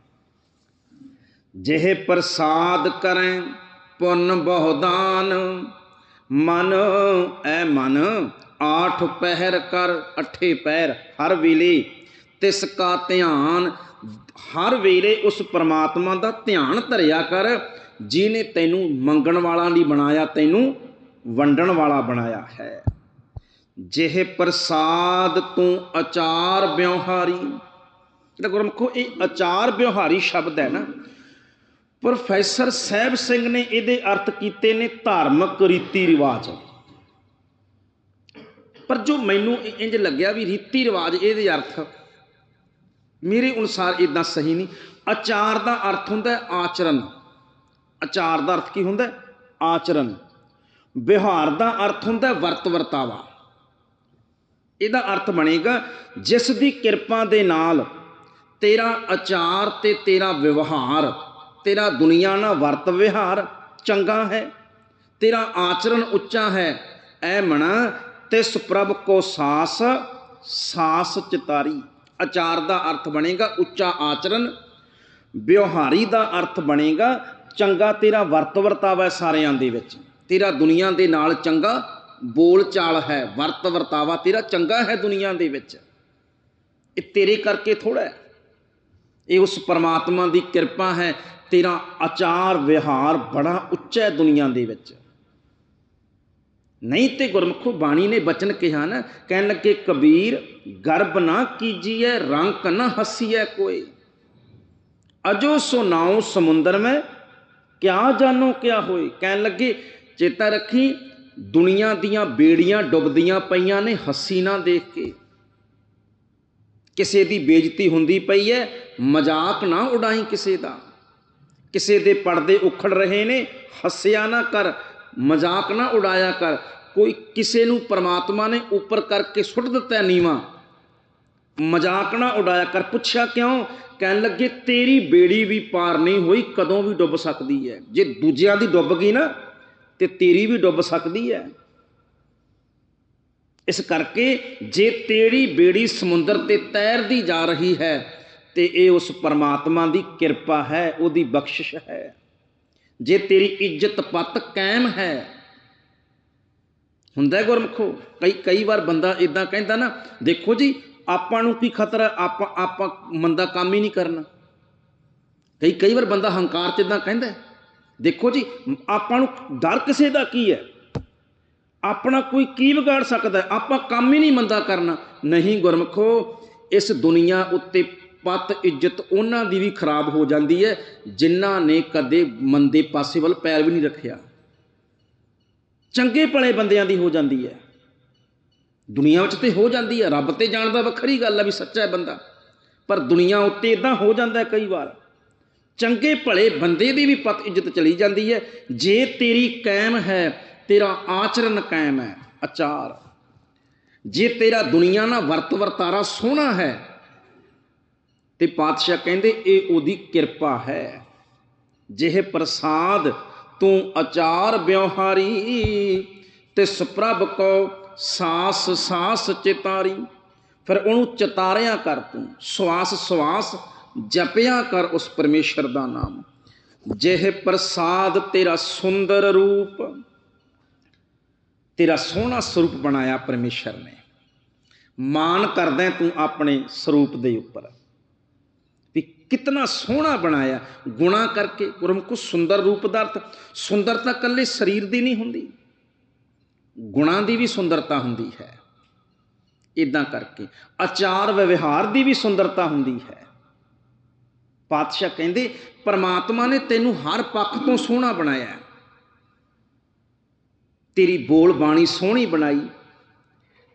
ਜਿਹੇ ਪ੍ਰਸਾਦ ਕਰੈ, ਪੁੰਨ ਬਹੁਦਾਨ, ਮਨ ਐ ਮਨ, ਆਠ ਪਹਿਰ ਕਰ, ਅਠੇ ਪਹਿਰ ਹਰ ਵੇਲੇ, ਤਿਸ ਕਾ ਧਿਆਨ ਹਰ ਵੇਲੇ ਉਸ ਪਰਮਾਤਮਾ ਦਾ ਧਿਆਨ ਧਰਿਆ ਕਰ ਜਿਨੇ ਤੈਨੂੰ ਮੰਗਣ ਵਾਲਾ ਨਹੀਂ ਬਣਾਇਆ, ਤੈਨੂੰ ਵੰਡਣ ਵਾਲਾ ਬਣਾਇਆ ਹੈ। ਜਿਹੇ ਪ੍ਰਸਾਦ ਤੂੰ ਆਚਾਰ ਵਿਵਹਾਰੀ ਇਹਦਾ ਗੁਰਮਖੋ, ਇਹ ਆਚਾਰ ਵਿਵਹਾਰੀ ਸ਼ਬਦ ਹੈ ਨਾ। ਪ੍ਰੋਫੈਸਰ ਸਾਹਿਬ ਸਿੰਘ ਨੇ ਇਹਦੇ ਅਰਥ ਕੀਤੇ ਨੇ ਧਾਰਮਿਕ ਰੀਤੀ ਰਿਵਾਜ। ਪਰ ਜੋ ਮੈਨੂੰ ਇ- ਇੰਜ ਲੱਗਿਆ ਵੀ ਰੀਤੀ ਰਿਵਾਜ, ਇਹਦੇ ਅਰਥ ਮੇਰੇ ਅਨੁਸਾਰ ਇਦਾਂ ਸਹੀ ਨਹੀਂ। ਆਚਾਰ ਦਾ ਅਰਥ ਹੁੰਦਾ ਆਚਰਣ। ਆਚਾਰ ਦਾ ਅਰਥ ਕੀ ਹੁੰਦਾ ਆਚਰਣ। ਆਚਰਨ ਵਿਹਾਰ ਦਾ ਅਰਥ ਹੁੰਦਾ ਵਰਤ ਵਰਤਾਵਾ। ਇਹਦਾ ਅਰਥ ਬਣੇਗਾ, ਜਿਸ ਦੀ ਕਿਰਪਾ ਦੇ ਨਾਲ ਤੇਰਾ ਆਚਾਰ ਤੇ ਤੇਰਾ ਵਿਵਹਾਰ, ਤੇਰਾ ਦੁਨੀਆ ਨਾਲ ਵਰਤ ਵਿਹਾਰ ਚੰਗਾ ਹੈ, ਤੇਰਾ ਆਚਰਣ ਉੱਚਾ ਹੈ, ਐ ਮਣਾ ਤਿਸ ਪ੍ਰਭ ਕੋ ਸਾਸ ਸਾਸ ਚਿਤਾਰੀ। ਆਚਾਰ ਦਾ ਅਰਥ ਬਣੇਗਾ ਉੱਚਾ ਆਚਰਣ, ਵਿਵਹਾਰੀ ਦਾ ਅਰਥ ਬਣੇਗਾ ਚੰਗਾ ਤੇਰਾ ਵਰਤ ਵਰਤਾਵਾ ਸਾਰਿਆਂ ਦੇ ਵਿੱਚ। ਤੇਰਾ ਦੁਨੀਆ ਦੇ ਨਾਲ ਚੰਗਾ ਬੋਲ ਚਾਲ ਹੈ, ਵਰਤ ਵਰਤਾਵਾ ਤੇਰਾ ਚੰਗਾ ਹੈ ਦੁਨੀਆ ਦੇ ਵਿੱਚ। ਇਹ ਤੇਰੇ ਕਰਕੇ ਥੋੜਾ ਇਹ ਉਸ ਪਰਮਾਤਮਾ ਦੀ ਕਿਰਪਾ ਹੈ, ਤੇਰਾ ਆਚਾਰ ਵਿਹਾਰ ਬੜਾ ਉੱਚਾ ਹੈ ਦੁਨੀਆ ਦੇ ਵਿੱਚ। ਨਹੀਂ ਤੇ ਗੁਰਮੁਖੋ ਬਾਣੀ ਨੇ ਬਚਨ ਕਿਹਾ ਨਾ, ਕਹਿਣ ਲੱਗੇ, ਕਬੀਰ, ਗਰਬ ਨਾ ਕੀਜੀਐ, ਰੰਕ ਨਾ ਹਸੀਐ ਕੋਈ। ਅਜੋ ਸੁਨਾਉ ਸਮੁੰਦਰ ਮੈਂ, ਕਿਆ ਜਾਣੋ ਕਿਆ ਹੋਏ? ਕਹਿਣ ਲੱਗੇ, ਚੇਤਾ ਰੱਖੀ, ਦੁਨੀਆ ਦੀਆਂ ਬੇੜੀਆਂ ਡੁੱਬਦੀਆਂ ਪਈਆਂ ਨੇ, ਹੱਸੀ ਨਾ ਦੇਖ ਕੇ। ਕਿਸੇ ਦੀ ਬੇਇੱਜ਼ਤੀ ਹੁੰਦੀ ਪਈ ਹੈ ਮਜ਼ਾਕ ਨਾ ਉਡਾਈ ਕਿਸੇ ਦਾ। ਕਿਸੇ ਦੇ ਪਰਦੇ ਉਖੜ ਰਹੇ ਨੇ, ਹੱਸਿਆ ਨਾ ਕਰ, ਮਜ਼ਾਕ ਨਾ ਉਡਾਇਆ ਕਰ। ਕੋਈ ਕਿਸੇ ਨੂੰ ਪਰਮਾਤਮਾ ਨੇ ਉੱਪਰ ਕਰਕੇ ਸੁੱਟ ਦਿੱਤਾ ਨੀਵਾ। ਮਜ਼ਾਕ ਨਾ ਉਡਾਇਆ ਕਰ, ਪੁੱਛਿਆ ਕਿਉਂ? ਕਹਿਣ ਲੱਗੇ, ਤੇਰੀ ਬੇੜੀ ਵੀ ਪਾਰ ਨਹੀਂ ਹੋਈ, ਕਦੋਂ ਵੀ ਡੁੱਬ ਸਕਦੀ ਹੈ। ਜੇ ਦੂਜਿਆਂ ਦੀ ਡੁੱਬ ਗਈ ਨਾ, ਤੇ ਤੇਰੀ ਵੀ ਡੁੱਬ ਸਕਦੀ ਹੈ। ਇਸ ਕਰਕੇ ਜੇ ਤੇਰੀ ਬੇੜੀ ਸਮੁੰਦਰ ਤੇ ਤੈਰਦੀ ਜਾ ਰਹੀ ਹੈ, ਤੇ ਇਹ ਉਸ ਪਰਮਾਤਮਾ ਦੀ ਕਿਰਪਾ ਹੈ, ਉਹਦੀ ਬਖਸ਼ਿਸ਼ ਹੈ। ਜੇ ਤੇਰੀ ਇੱਜ਼ਤ ਪਤ ਕਾਇਮ ਹੈ ਹੁੰਦਾ ਹੈ ਗੁਰਮਖੋ? ਕਈ ਕਈ ਵਾਰ ਬੰਦਾ ਇਦਾਂ ਕਹਿੰਦਾ ਨਾ, ਦੇਖੋ ਜੀ, ਆਪਾਂ ਨੂੰ ਕੀ ਖਤਰਾ, ਆਪਾਂ ਆਪਾਂ ਮੰਦਾ ਕੰਮ ਹੀ ਨਹੀਂ ਕਰਨਾ। ਕਈ ਕਈ ਵਾਰ ਬੰਦਾ ਹੰਕਾਰ ਚ ਇਦਾਂ ਕਹਿੰਦਾ ਦੇਖੋ ਜੀ, ਆਪਾਂ ਨੂੰ ਡਰ ਕਿਸੇ ਦਾ ਕੀ ਹੈ? ਆਪਣਾ ਕੋਈ ਕੀ ਵਿਗਾੜ ਸਕਦਾ ਆਪਾਂ ਕੰਮ ਹੀ ਨਹੀਂ ਮੰਦਾ ਕਰਨਾ। ਨਹੀਂ ਗੁਰਮਖੋ, ਇਸ ਦੁਨੀਆ ਉੱਤੇ ਪਤ ਇੱਜ਼ਤ ਉਹਨਾਂ ਦੀ ਵੀ ਖਰਾਬ ਹੋ ਜਾਂਦੀ ਹੈ, ਜਿਨ੍ਹਾਂ ਨੇ ਕਦੇ ਮੰਦੇ ਪਾਸੇ ਵੱਲ ਪੈਰ ਵੀ ਨਹੀਂ ਰੱਖਿਆ। ਚੰਗੇ ਭਲੇ ਬੰਦਿਆਂ ਦੀ ਹੋ ਜਾਂਦੀ ਹੈ। ਦੁਨੀਆ ਵਿੱਚ ਤੇ ਹੋ ਜਾਂਦੀ ਹੈ। ਰੱਬ ਤੇ ਜਾਣਦਾ ਵੱਖਰੀ ਗੱਲ ਹੈ ਵੀ ਸੱਚਾ ਹੈ ਬੰਦਾ। ਪਰ ਦੁਨੀਆ ਉੱਤੇ ਇਦਾਂ ਹੋ ਜਾਂਦਾ ਹੈ ਕਈ ਵਾਰ। ਚੰਗੇ ਭਲੇ ਬੰਦੇ ਦੀ ਵੀ ਪਤ ਇੱਜ਼ਤ ਚਲੀ ਜਾਂਦੀ ਹੈ। ਜੇ ਤੇਰੀ ਕਾਇਮ ਹੈ, ਤੇਰਾ ਆਚਰਨ ਕਾਇਮ ਹੈ ਆਚਾਰ ਜੇ ਤੇਰਾ ਦੁਨੀਆ ਨਾਲ ਵਰਤ ਵਰਤਾਰਾ ਸੋਹਣਾ ਹੈ, ਤੇ ਪਾਤਸ਼ਾਹ ਕਹਿੰਦੇ ਇਹ ਉਹਦੀ ਕਿਰਪਾ ਹੈ। ਜਿਹੇ ਪ੍ਰਸਾਦ ਤੂੰ ਅਚਾਰ ਵਿਵਹਾਰੀ ਤੇ ਸੁਪ੍ਰਭ ਕੋ ਸਾਸ ਸਾਸ ਚਿਤਾਰੀ। ਫਿਰ ਉਹਨੂੰ ਚਿਤਾਰਿਆ ਕਰ ਤੂੰ, ਸਵਾਸ ਸਵਾਸ ਜਪਿਆ ਕਰ ਉਸ ਪਰਮੇਸ਼ਰ ਦਾ ਨਾਮ। ਜਿਹੇ ਪ੍ਰਸਾਦ ਤੇਰਾ ਸੁੰਦਰ ਰੂਪ, ਤੇਰਾ ਸੋਹਣਾ ਸਰੂਪ ਬਣਾਇਆ ਪਰਮੇਸ਼ਰ ਨੇ। ਮਾਨ ਕਰਦਾ ਤੂੰ ਆਪਣੇ ਸਰੂਪ ਦੇ ਉੱਪਰ। ਕਿਤਨਾ ਸੋਹਣਾ ਬਣਾਇਆ। ਗੁਣਾ ਕਰਕੇ, ਗੁਰਮੁਖ ਸੁੰਦਰ ਰੂਪ ਦਾ ਅਰਥ ਸੁੰਦਰਤਾ ਕੱਲੇ ਸਰੀਰ ਦੀ ਨਹੀਂ ਹੁੰਦੀ। ਗੁਣਾ ਦੀ ਵੀ ਸੁੰਦਰਤਾ ਹੁੰਦੀ ਹੈ। ਇਦਾਂ ਕਰਕੇ ਆਚਾਰ ਵਿਵਹਾਰ ਦੀ ਵੀ ਸੁੰਦਰਤਾ ਹੁੰਦੀ ਹੈ। ਪਾਤਸ਼ਾਹ ਕਹਿੰਦੇ, ਪਰਮਾਤਮਾ ਨੇ ਤੈਨੂੰ ਹਰ ਪੱਖ ਤੋਂ ਸੋਹਣਾ ਬਣਾਇਆ ਤੇਰੀ ਬੋਲ ਬਾਣੀ ਸੋਹਣੀ ਬਣਾਈ।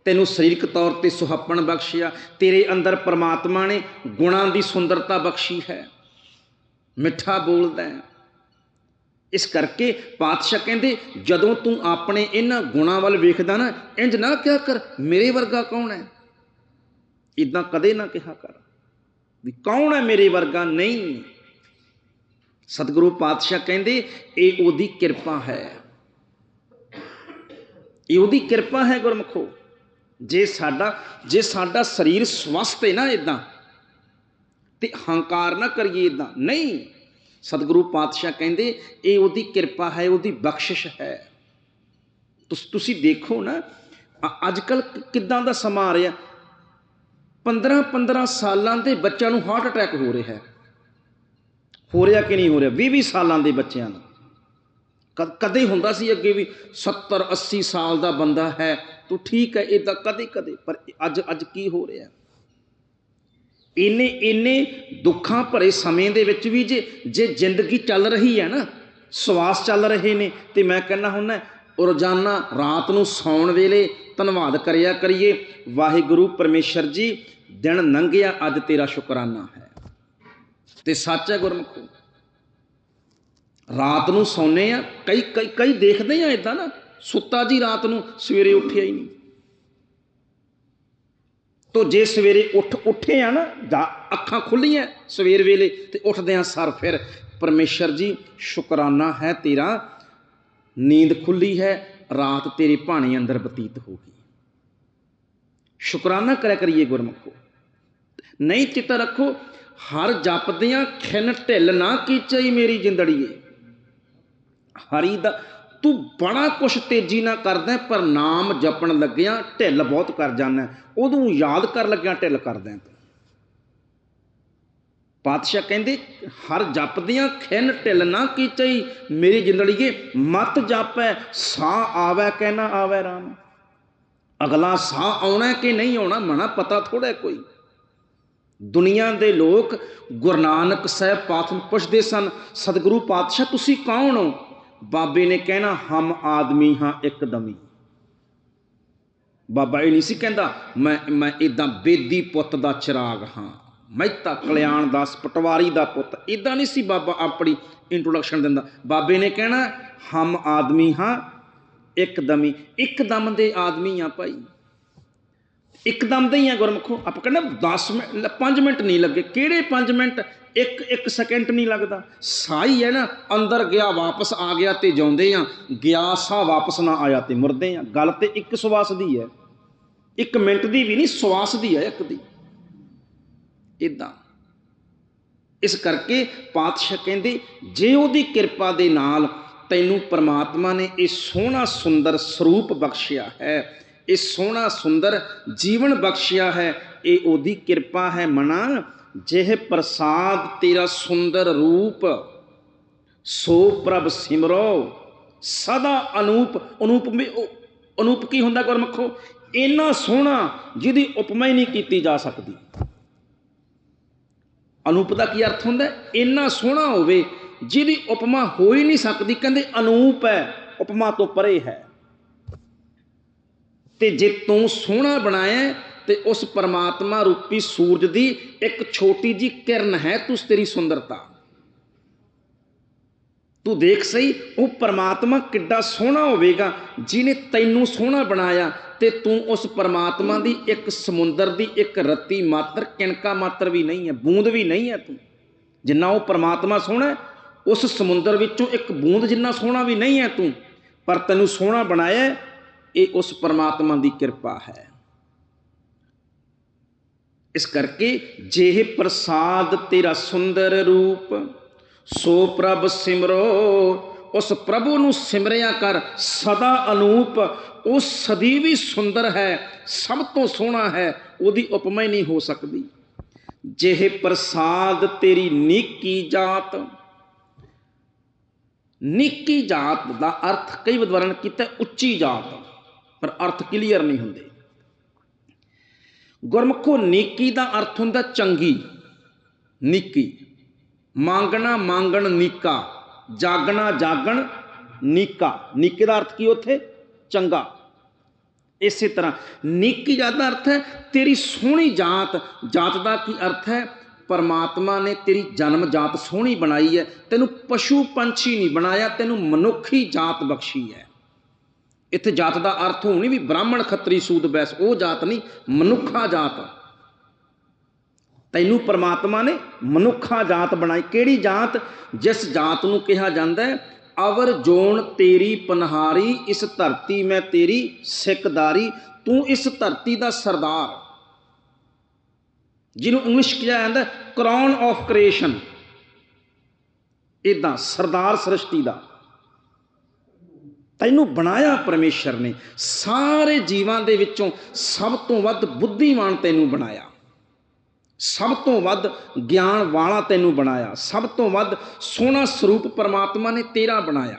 ਤੈਨੂੰ ਸਰੀਰਕ ਤੌਰ ਤੇ ਸੁਹੱਪਣ ਬਖਸ਼ਿਆ। ਤੇਰੇ ਅੰਦਰ ਪ੍ਰਮਾਤਮਾ ਨੇ ਗੁਣਾਂ ਦੀ ਸੁੰਦਰਤਾ ਬਖਸ਼ੀ ਹੈ। ਮਿੱਠਾ ਬੋਲਦਾ ਹੈ। ਇਸ ਕਰਕੇ ਪਾਤਸ਼ਾਹ ਕਹਿੰਦੇ, ਜਦੋਂ ਤੂੰ ਆਪਣੇ ਇਹਨਾਂ ਗੁਣਾਂ ਵੱਲ ਵੇਖਦਾ ਨਾ, ਇੰਜ ਨਾ ਕਿਹਾ ਕਰ, ਮੇਰੇ ਵਰਗਾ ਕੌਣ ਹੈ? ਇਦਾਂ ਕਦੇ ਨਾ ਕਿਹਾ ਕਰ ਵੀ ਕੌਣ ਹੈ ਮੇਰੇ ਵਰਗਾ? ਨਹੀਂ। ਸਤਿਗੁਰੂ ਪਾਤਸ਼ਾਹ ਕਹਿੰਦੇ, ਇਹ ਉਹਦੀ ਕਿਰਪਾ ਹੈ। ਇਹ ਉਹਦੀ ਕਿਰਪਾ ਹੈ ਗੁਰਮਖੋ। ਜੇ ਸਾਡਾ ਜੇ ਸਾਡਾ ਸਰੀਰ ਸਵਸਥ ਹੈ ਨਾ ਇਦਾਂ ਤੇ ਹੰਕਾਰ ਨਾ ਕਰੀਏ ਇਦਾਂ ਨਹੀਂ। ਸਤਿਗੁਰੂ ਪਾਤਸ਼ਾਹ ਕਹਿੰਦੇ, ਇਹ ਉਹਦੀ ਕਿਰਪਾ ਹੈ, ਉਹਦੀ ਬਖਸ਼ਿਸ਼ ਹੈ। ਤੁਸ, ਤੁਸੀਂ ਦੇਖੋ ਨਾ ਅੱਜ ਕੱਲ ਕਿੱਦਾਂ ਦਾ ਸਮਾਂ ਆ ਰਿਹਾ। 15 15 ਸਾਲਾਂ ਦੇ ਬੱਚਿਆਂ ਨੂੰ ਹਾਰਟ ਅਟੈਕ ਹੋ ਰਿਹਾ ਹੈ। ਹੋ ਰਿਹਾ ਕਿ ਨਹੀਂ ਹੋ ਰਿਹਾ? 20 20 ਸਾਲਾਂ ਦੇ ਬੱਚਿਆਂ ਨੂੰ ਕਦੇ ਹੁੰਦਾ ਸੀ ਅੱਗੇ ਵੀ 70 80 ਸਾਲ ਦਾ ਬੰਦਾ ਹੈ ਤੂੰ ਠੀਕ ਹੈ, ਇਹ ਤਾਂ ਕਦੇ ਕਦੇ, ਪਰ ਅੱਜ ਅੱਜ ਕੀ ਹੋ ਰਿਹਾ? ਇੰਨੇ ਇੰਨੇ ਦੁੱਖਾਂ ਭਰੇ ਸਮੇਂ ਦੇ ਵਿੱਚ ਵੀ ਜੇ ਜੇ ਜ਼ਿੰਦਗੀ ਚੱਲ ਰਹੀ ਹੈ ਨਾ, ਸਵਾਸ ਚੱਲ ਰਹੇ ਨੇ, ਤੇ ਮੈਂ ਕਹਿੰਦਾ ਹੁੰਦਾ ਰੋਜ਼ਾਨਾ ਰਾਤ ਨੂੰ ਸੌਣ ਵੇਲੇ ਧੰਨਵਾਦ ਕਰਿਆ ਕਰੀਏ। ਵਾਹਿਗੁਰੂ ਪਰਮੇਸ਼ਰ ਜੀ, ਦਿਨ ਲੰਘਿਆ, ਅੱਜ ਤੇਰਾ ਸ਼ੁਕਰਾਨਾ ਹੈ। ਤੇ ਸੱਚ ਹੈ ਗੁਰਮੁਖੋ, ਰਾਤ ਨੂੰ ਸੌਂਨੇ ਆ ਕਈ ਕਈ ਕਈ ਦੇਖਦੇ ਆ ਇਦਾਂ ਨਾ ਸੁੱਤਾ ਜੀ ਰਾਤ ਨੂੰ, ਸਵੇਰੇ ਉੱਠਿਆ ਹੀ ਨਹੀਂ। ਤੋ ਜੇ ਸਵੇਰੇ ਉੱਠ, ਉੱਠੇ ਆ ਨਾ, ਜਾਂ ਅੱਖਾਂ ਖੁੱਲੀਆਂ, ਸਵੇਰ ਵੇਲੇ, ਤੇ ਉੱਠਦੇ ਆ ਸਰ ਫਿਰ, ਪਰਮੇਸ਼ਰ ਜੀ, ਸ਼ੁਕਰਾਨਾ ਹੈ ਤੇਰਾ, ਨੀਂਦ ਖੁੱਲੀ ਹੈ, ਰਾਤ ਤੇਰੇ ਭਾਣੇ ਅੰਦਰ ਬਤੀਤ ਹੋ ਗਈ। ਸ਼ੁਕਰਾਨਾ ਕਰਿਆ ਕਰੀਏ ਗੁਰਮੁਖੋ। ਨਹੀਂ ਚਿੱਤ ਰੱਖੋ, ਹਰ ਜਪਦਿਆਂ ਖਿਨ ਢਿੱਲ ਨਾ ਕੀਚਈ ਮੇਰੀ ਜਿੰਦੜੀਏ। ਹਰੀ ਦਾ ਤੂੰ ਬੜਾ ਕੁਛ ਤੇਜ਼ੀ ਨਾਲ ਕਰਦਾ ਪਰ ਨਾਮ ਜਪਣ ਲੱਗਿਆ ਢਿੱਲ ਬਹੁਤ ਕਰ ਜਾਂਦਾ ਉਦੋਂ ਯਾਦ ਕਰ ਲੱਗਿਆ ਢਿੱਲ ਕਰਦਾ ਤੂੰ। ਪਾਤਸ਼ਾਹ ਕਹਿੰਦੇ, ਹਰ ਜਪਦਿਆਂ ਖਿੰਨ ਢਿੱਲ ਨਾ ਕੀਚਈ, ਮੇਰੀ ਜਿੰਦੜੀਏ, ਮਤ ਜਾਪੈ, ਸਾਹ ਆਵੈ ਕਹਿ ਨਾ ਆਵੈ ਰਾਮ? ਅਗਲਾ ਸਾਹ ਆਉਣਾ ਕਿ ਨਹੀਂ ਆਉਣਾ, ਮਨਾ ਪਤਾ ਥੋੜਾ ਕੋਈ। ਦੁਨੀਆ ਦੇ ਲੋਕ ਗੁਰੂ ਨਾਨਕ ਸਾਹਿਬ ਪਾਤਸ਼ਾਹ ਨੂੰ ਪੁੱਛਦੇ ਸਨ, ਸਤਿਗੁਰੂ ਪਾਤਸ਼ਾਹ, ਤੁਸੀਂ ਕੌਣ ਹੋ? ਬਾਬੇ ਨੇ ਕਹਿਣਾ, ਹਮ ਆਦਮੀ ਹਾਂ ਇੱਕਦਮੀ। ਬਾਬਾ ਇਹ ਨਹੀਂ ਸੀ ਕਹਿੰਦਾ, ਮੈਂ ਮੈਂ ਇਦਾਂ ਬੇਦੀ ਪੁੱਤ ਦਾ ਚਿਰਾਗ ਹਾਂ। ਮਹਿਤਾ ਕਲਿਆਣ ਦਾਸ, ਪਟਵਾਰੀ ਦਾ ਪੁੱਤ। ਇਦਾਂ ਨਹੀਂ ਸੀ ਬਾਬਾ ਆਪਣੀ ਇੰਟਰੋਡਕਸ਼ਨ ਦਿੰਦਾ। ਬਾਬੇ ਨੇ ਕਹਿਣਾ, ਹਮ ਆਦਮੀ ਹਾਂ ਇੱਕਦਮੀ। ਇੱਕਦਮ ਦੇ ਆਦਮੀ ਆ ਭਾਈ। ਇੱਕਦਮ ਦੇ ਹੀ ਆ ਗੁਰਮਖੋ। ਆਪਾਂ ਕਹਿੰਦੇ 10 ਮਿੰਟ 5 ਮਿੰਟ ਨਹੀਂ ਲੱਗੇ। ਕਿਹੜੇ 5 ਮਿੰਟ? ਇੱਕ ਇੱਕ ਸੈਕਿੰਡ ਨਹੀਂ ਲੱਗਦਾ। ਸਾਈ ਹੈ ਨਾ, ਅੰਦਰ ਗਿਆ, ਵਾਪਸ ਆ ਗਿਆ ਤੇ ਜਾਉਂਦੇ ਆ। ਗਿਆ ਸਾ, ਵਾਪਸ ਨਾ ਆਇਆ ਤੇ ਮੁਰਦੇ ਆ। ਗੱਲ ਤੇ ਇੱਕ ਸਵਾਸ ਦੀ ਹੈ। ਇੱਕ ਮਿੰਟ ਦੀ ਵੀ ਨਹੀਂ, ਸਵਾਸ ਦੀ ਹੈ ਇੱਕ ਦੀ। ਇਦਾਂ ਇਸ ਕਰਕੇ ਪਾਤਸ਼ਾਹ ਕਹਿੰਦੇ, ਜੇ ਉਹਦੀ ਕਿਰਪਾ ਦੇ ਨਾਲ ਤੈਨੂੰ ਪ੍ਰਮਾਤਮਾ ਨੇ ਇਹ ਸੋਹਣਾ ਸੁੰਦਰ ਸਰੂਪ ਬਖਸ਼ਿਆ ਹੈ ਇਹ ਸੋਹਣਾ ਸੁੰਦਰ ਜੀਵਨ ਬਖਸ਼ਿਆ ਹੈ, ਇਹ ਉਹਦੀ ਕਿਰਪਾ ਹੈ ਮਨਾ, ਜਿਹ ਪ੍ਰਸਾਦ ਤੇਰਾ ਸੁੰਦਰ ਰੂਪ। ਸੋ ਪ੍ਰਭ ਸਿਮਰੋ, ਸਦਾ ਅਨੂਪ ਅਨੂਪ ਮੇ- ਅਨੂਪ ਕੀ ਹੁੰਦਾ ਗੁਰਮਖੋ? ਇੰਨਾ ਸੋਹਣਾ ਜਿਹਦੀ ਉਪਮਾ ਹੀ ਨਹੀਂ ਕੀਤੀ ਜਾ ਸਕਦੀ। ਅਨੂਪ ਦਾ ਕੀ ਅਰਥ ਹੁੰਦਾ? ਇੰਨਾ ਸੋਹਣਾ ਹੋਵੇ ਜਿਹਦੀ ਉਪਮਾ ਹੋ ਹੀ ਨਹੀਂ ਸਕਦੀ, ਕਹਿੰਦੇ ਅਨੂਪ ਹੈ, ਉਪਮਾ ਤੋਂ ਪਰੇ ਹੈ। ਤੇ ਜੇ ਤੂੰ ਸੋਹਣਾ ਬਣਾਇਆ ਹੈ, ਤੇ ਉਸ ਪਰਮਾਤਮਾ ਰੂਪੀ ਸੂਰਜ ਦੀ ਇੱਕ ਛੋਟੀ ਜੀ ਕਿਰਨ ਹੈ ਤੂੰ ਤੇਰੀ ਸੁੰਦਰਤਾ। ਤੂੰ ਦੇਖ ਸਹੀ ਉਹ ਪਰਮਾਤਮਾ ਕਿੱਡਾ ਸੋਹਣਾ ਹੋਵੇਗਾ ਜਿਨੇ ਤੈਨੂੰ ਸੋਹਣਾ ਬਣਾਇਆ ਤੇ ਤੂੰ ਉਸ ਪਰਮਾਤਮਾ ਦੀ ਇੱਕ ਸਮੁੰਦਰ ਦੀ ਇੱਕ ਰੱਤੀ ਮਾਤਰ ਕਿਣਕਾ ਮਾਤਰ ਵੀ ਨਹੀਂ ਹੈ ਬੂੰਦ ਵੀ ਨਹੀਂ ਹੈ ਤੂੰ। ਜਿੰਨਾ ਉਹ ਪਰਮਾਤਮਾ ਸੋਹਣਾ ਉਸ ਸਮੁੰਦਰ ਵਿੱਚੋਂ ਇੱਕ ਬੂੰਦ ਜਿੰਨਾ ਸੋਹਣਾ ਵੀ ਨਹੀਂ ਹੈ ਤੂੰ ਪਰ ਤੈਨੂੰ ਸੋਹਣਾ ਬਣਾਇਆ ਇਹ ਉਸ ਪਰਮਾਤਮਾ ਦੀ ਕਿਰਪਾ ਹੈ। ਇਸ ਕਰਕੇ ਜਿਹੇ ਪ੍ਰਸਾਦ ਤੇਰਾ ਸੁੰਦਰ ਰੂਪ, ਸੋ ਪ੍ਰਭ ਸਿਮਰੋ, ਉਸ ਪ੍ਰਭੂ ਨੂੰ ਸਿਮਰਿਆ ਕਰ, ਸਦਾ ਅਨੂਪ, ਉਹ ਸਦੀ ਵੀ ਸੁੰਦਰ ਹੈ, ਸਭ ਤੋਂ ਸੋਹਣਾ ਹੈ, ਉਹਦੀ ਉਪਮਾ ਹੀ ਨਹੀਂ ਹੋ ਸਕਦੀ। ਜਿਹੇ ਪ੍ਰਸਾਦ ਤੇਰੀ ਨੀਕੀ ਜਾਤ ਨੀਕੀ ਜਾਤ ਦਾ ਅਰਥ ਕਈ ਵਿਦਵਾਨਾਂ ਨੇ ਕੀਤਾ, ਉੱਚੀ ਜਾਤ। ਪਰ ਅਰਥ ਕਲੀਅਰ ਨਹੀਂ ਹੁੰਦੇ। ਗੁਰਮੁਖੋ ਨੇਕੀ ਦਾ ਅਰਥ ਹੁੰਦਾ ਚੰਗੀ, ਨੀਕੀ। ਮੰਗਣਾ ਮੰਗਣ ਨੀਕਾ, ਜਾਗਣਾ ਜਾਗਣ ਨੀਕਾ। ਨੀਕੇ ਦਾ ਅਰਥ ਕੀ ਉੱਥੇ? ਚੰਗਾ। ਇਸੇ ਤਰ੍ਹਾਂ ਨੀਕੀ ਜਾਤ ਦਾ ਅਰਥ ਹੈ, ਤੇਰੀ ਸੋਹਣੀ ਜਾਤ ਜਾਤ ਦਾ ਕੀ ਅਰਥ ਹੈ? ਪਰਮਾਤਮਾ ਨੇ ਤੇਰੀ ਜਨਮ ਜਾਤ ਸੋਹਣੀ ਬਣਾਈ ਹੈ, ਤੈਨੂੰ ਪਸ਼ੂ ਪੰਛੀ ਨਹੀਂ ਬਣਾਇਆ, ਤੈਨੂੰ ਮਨੁੱਖੀ ਜਾਤ ਬਖਸ਼ੀ ਹੈ। ਇੱਥੇ ਜਾਤ ਦਾ ਅਰਥ ਹੋਣੀ ਵੀ ਬ੍ਰਾਹਮਣ ਖੱਤਰੀ ਸੂਦ ਬੈਸ, ਉਹ ਜਾਤ ਨਹੀਂ, ਮਨੁੱਖਾ ਜਾਤ ਤੈਨੂੰ ਪਰਮਾਤਮਾ ਨੇ ਮਨੁੱਖਾ ਜਾਤ ਬਣਾਈ। ਕਿਹੜੀ ਜਾਤ? ਜਿਸ ਜਾਤ ਨੂੰ ਕਿਹਾ ਜਾਂਦਾ ਹੈ, ਅਵਰ ਜੋਨ ਤੇਰੀ ਪਨਹਾਰੀ, ਇਸ ਧਰਤੀ ਮੈਂ ਤੇਰੀ ਸਿੱਖਦਾਰੀ ਤੂੰ ਇਸ ਧਰਤੀ ਦਾ ਸਰਦਾਰ। ਜਿਹਨੂੰ ਇੰਗਲਿਸ਼ ਕਿਹਾ ਜਾਂਦਾ ਕਰਾਊਨ ਆਫ ਕ੍ਰੀਏਸ਼ਨ ਇਦਾਂ ਸਰਦਾਰ ਸ੍ਰਿਸ਼ਟੀ ਦਾ। ਤੈਨੂੰ ਬਣਾਇਆ ਪਰਮੇਸ਼ਰ ਨੇ। ਸਾਰੇ ਜੀਵਾਂ ਦੇ ਵਿੱਚੋਂ ਸਭ ਤੋਂ ਵੱਧ ਬੁੱਧੀਮਾਨ ਤੈਨੂੰ ਬਣਾਇਆ। ਸਭ ਤੋਂ ਵੱਧ ਗਿਆਨ ਵਾਲਾ ਤੈਨੂੰ ਬਣਾਇਆ। ਸਭ ਤੋਂ ਵੱਧ ਸੋਹਣਾ ਸਰੂਪ ਪਰਮਾਤਮਾ ਨੇ ਤੇਰਾ ਬਣਾਇਆ।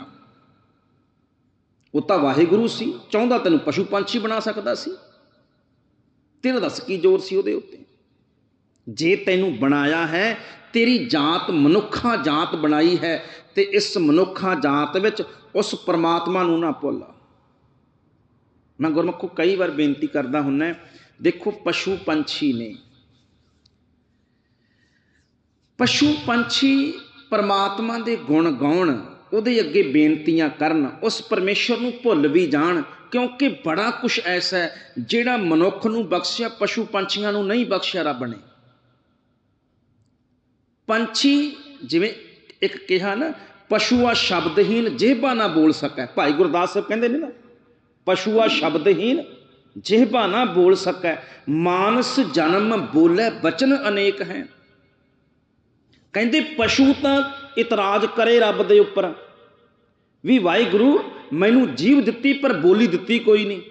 ਉਹ ਤਾਂ ਵਾਹਿਗੁਰੂ ਸੀ, ਚਾਹੁੰਦਾ ਤੈਨੂੰ ਪਸ਼ੂ ਪੰਛੀ ਬਣਾ ਸਕਦਾ ਸੀ। ਤੇਰਾ ਦੱਸ ਕੀ ਜ਼ੋਰ ਸੀ ਉਹਦੇ ਉੱਤੇ? ਜੇ ਤੈਨੂੰ ਬਣਾਇਆ ਹੈ, ਤੇਰੀ ਜਾਤ ਮਨੁੱਖਾ ਜਾਤ ਬਣਾਈ ਹੈ ਤੇ ਇਸ ਮਨੁੱਖਾ ਜਾਤ ਵਿੱਚ ਉਸ ਪਰਮਾਤਮਾ ਨੂੰ ਨਾ ਭੁੱਲ। ਮੈਂ ਗੁਰਮੁਖੋ ਕਈ ਵਾਰ ਬੇਨਤੀ ਕਰਦਾ ਹੁੰਨਾ ਦੇਖੋ ਪਸ਼ੂ ਪੰਛੀ ਨੇ। ਪਸ਼ੂ ਪੰਛੀ ਪਰਮਾਤਮਾ ਦੇ ਗੁਣ ਗਾਉਣ, ਉਹਦੇ ਅੱਗੇ ਬੇਨਤੀਆਂ ਕਰਨ, ਉਸ ਪਰਮੇਸ਼ਰ ਨੂੰ ਭੁੱਲ ਵੀ ਜਾਣ, ਕਿਉਂਕਿ ਬੜਾ ਕੁਝ ਐਸਾ ਹੈ ਜਿਹੜਾ ਮਨੁੱਖ ਨੂੰ ਬਖਸ਼ਿਆ, ਪਸ਼ੂ ਪੰਛੀਆਂ ਨੂੰ ਨਹੀਂ ਬਖਸ਼ਿਆ ਰੱਬ ਨੇ। ਪੰਛੀ ਜਿਵੇਂ ਇੱਕ ਕਿਹਾ ਨਾ, ਪਸ਼ੂਆ ਸ਼ਬਦਹੀਨ ਜਿਹਬਾ ਨਾ ਬੋਲ ਸਕੈ। ਭਾਈ ਗੁਰਦਾਸ ਸਾਹਿਬ ਕਹਿੰਦੇ ਨੇ ਨਾ, ਪਸ਼ੂਆ ਸ਼ਬਦਹੀਨ ਜਿਹਬਾ ਨਾ ਬੋਲ ਸਕੈ। ਮਾਨਸ ਜਨਮ ਬੋਲੇ ਬਚਨ ਅਨੇਕ ਹੈ। ਕਹਿੰਦੇ ਪਸ਼ੂ ਤਾਂ ਇਤਰਾਜ਼ ਕਰੇ ਰੱਬ ਦੇ ਉੱਪਰ। ਵੀ ਵਾਹਿਗੁਰੂ, ਮੈਨੂੰ ਜੀਵ ਦਿੱਤੀ ਪਰ ਬੋਲੀ ਦਿੱਤੀ ਕੋਈ ਨਹੀਂ।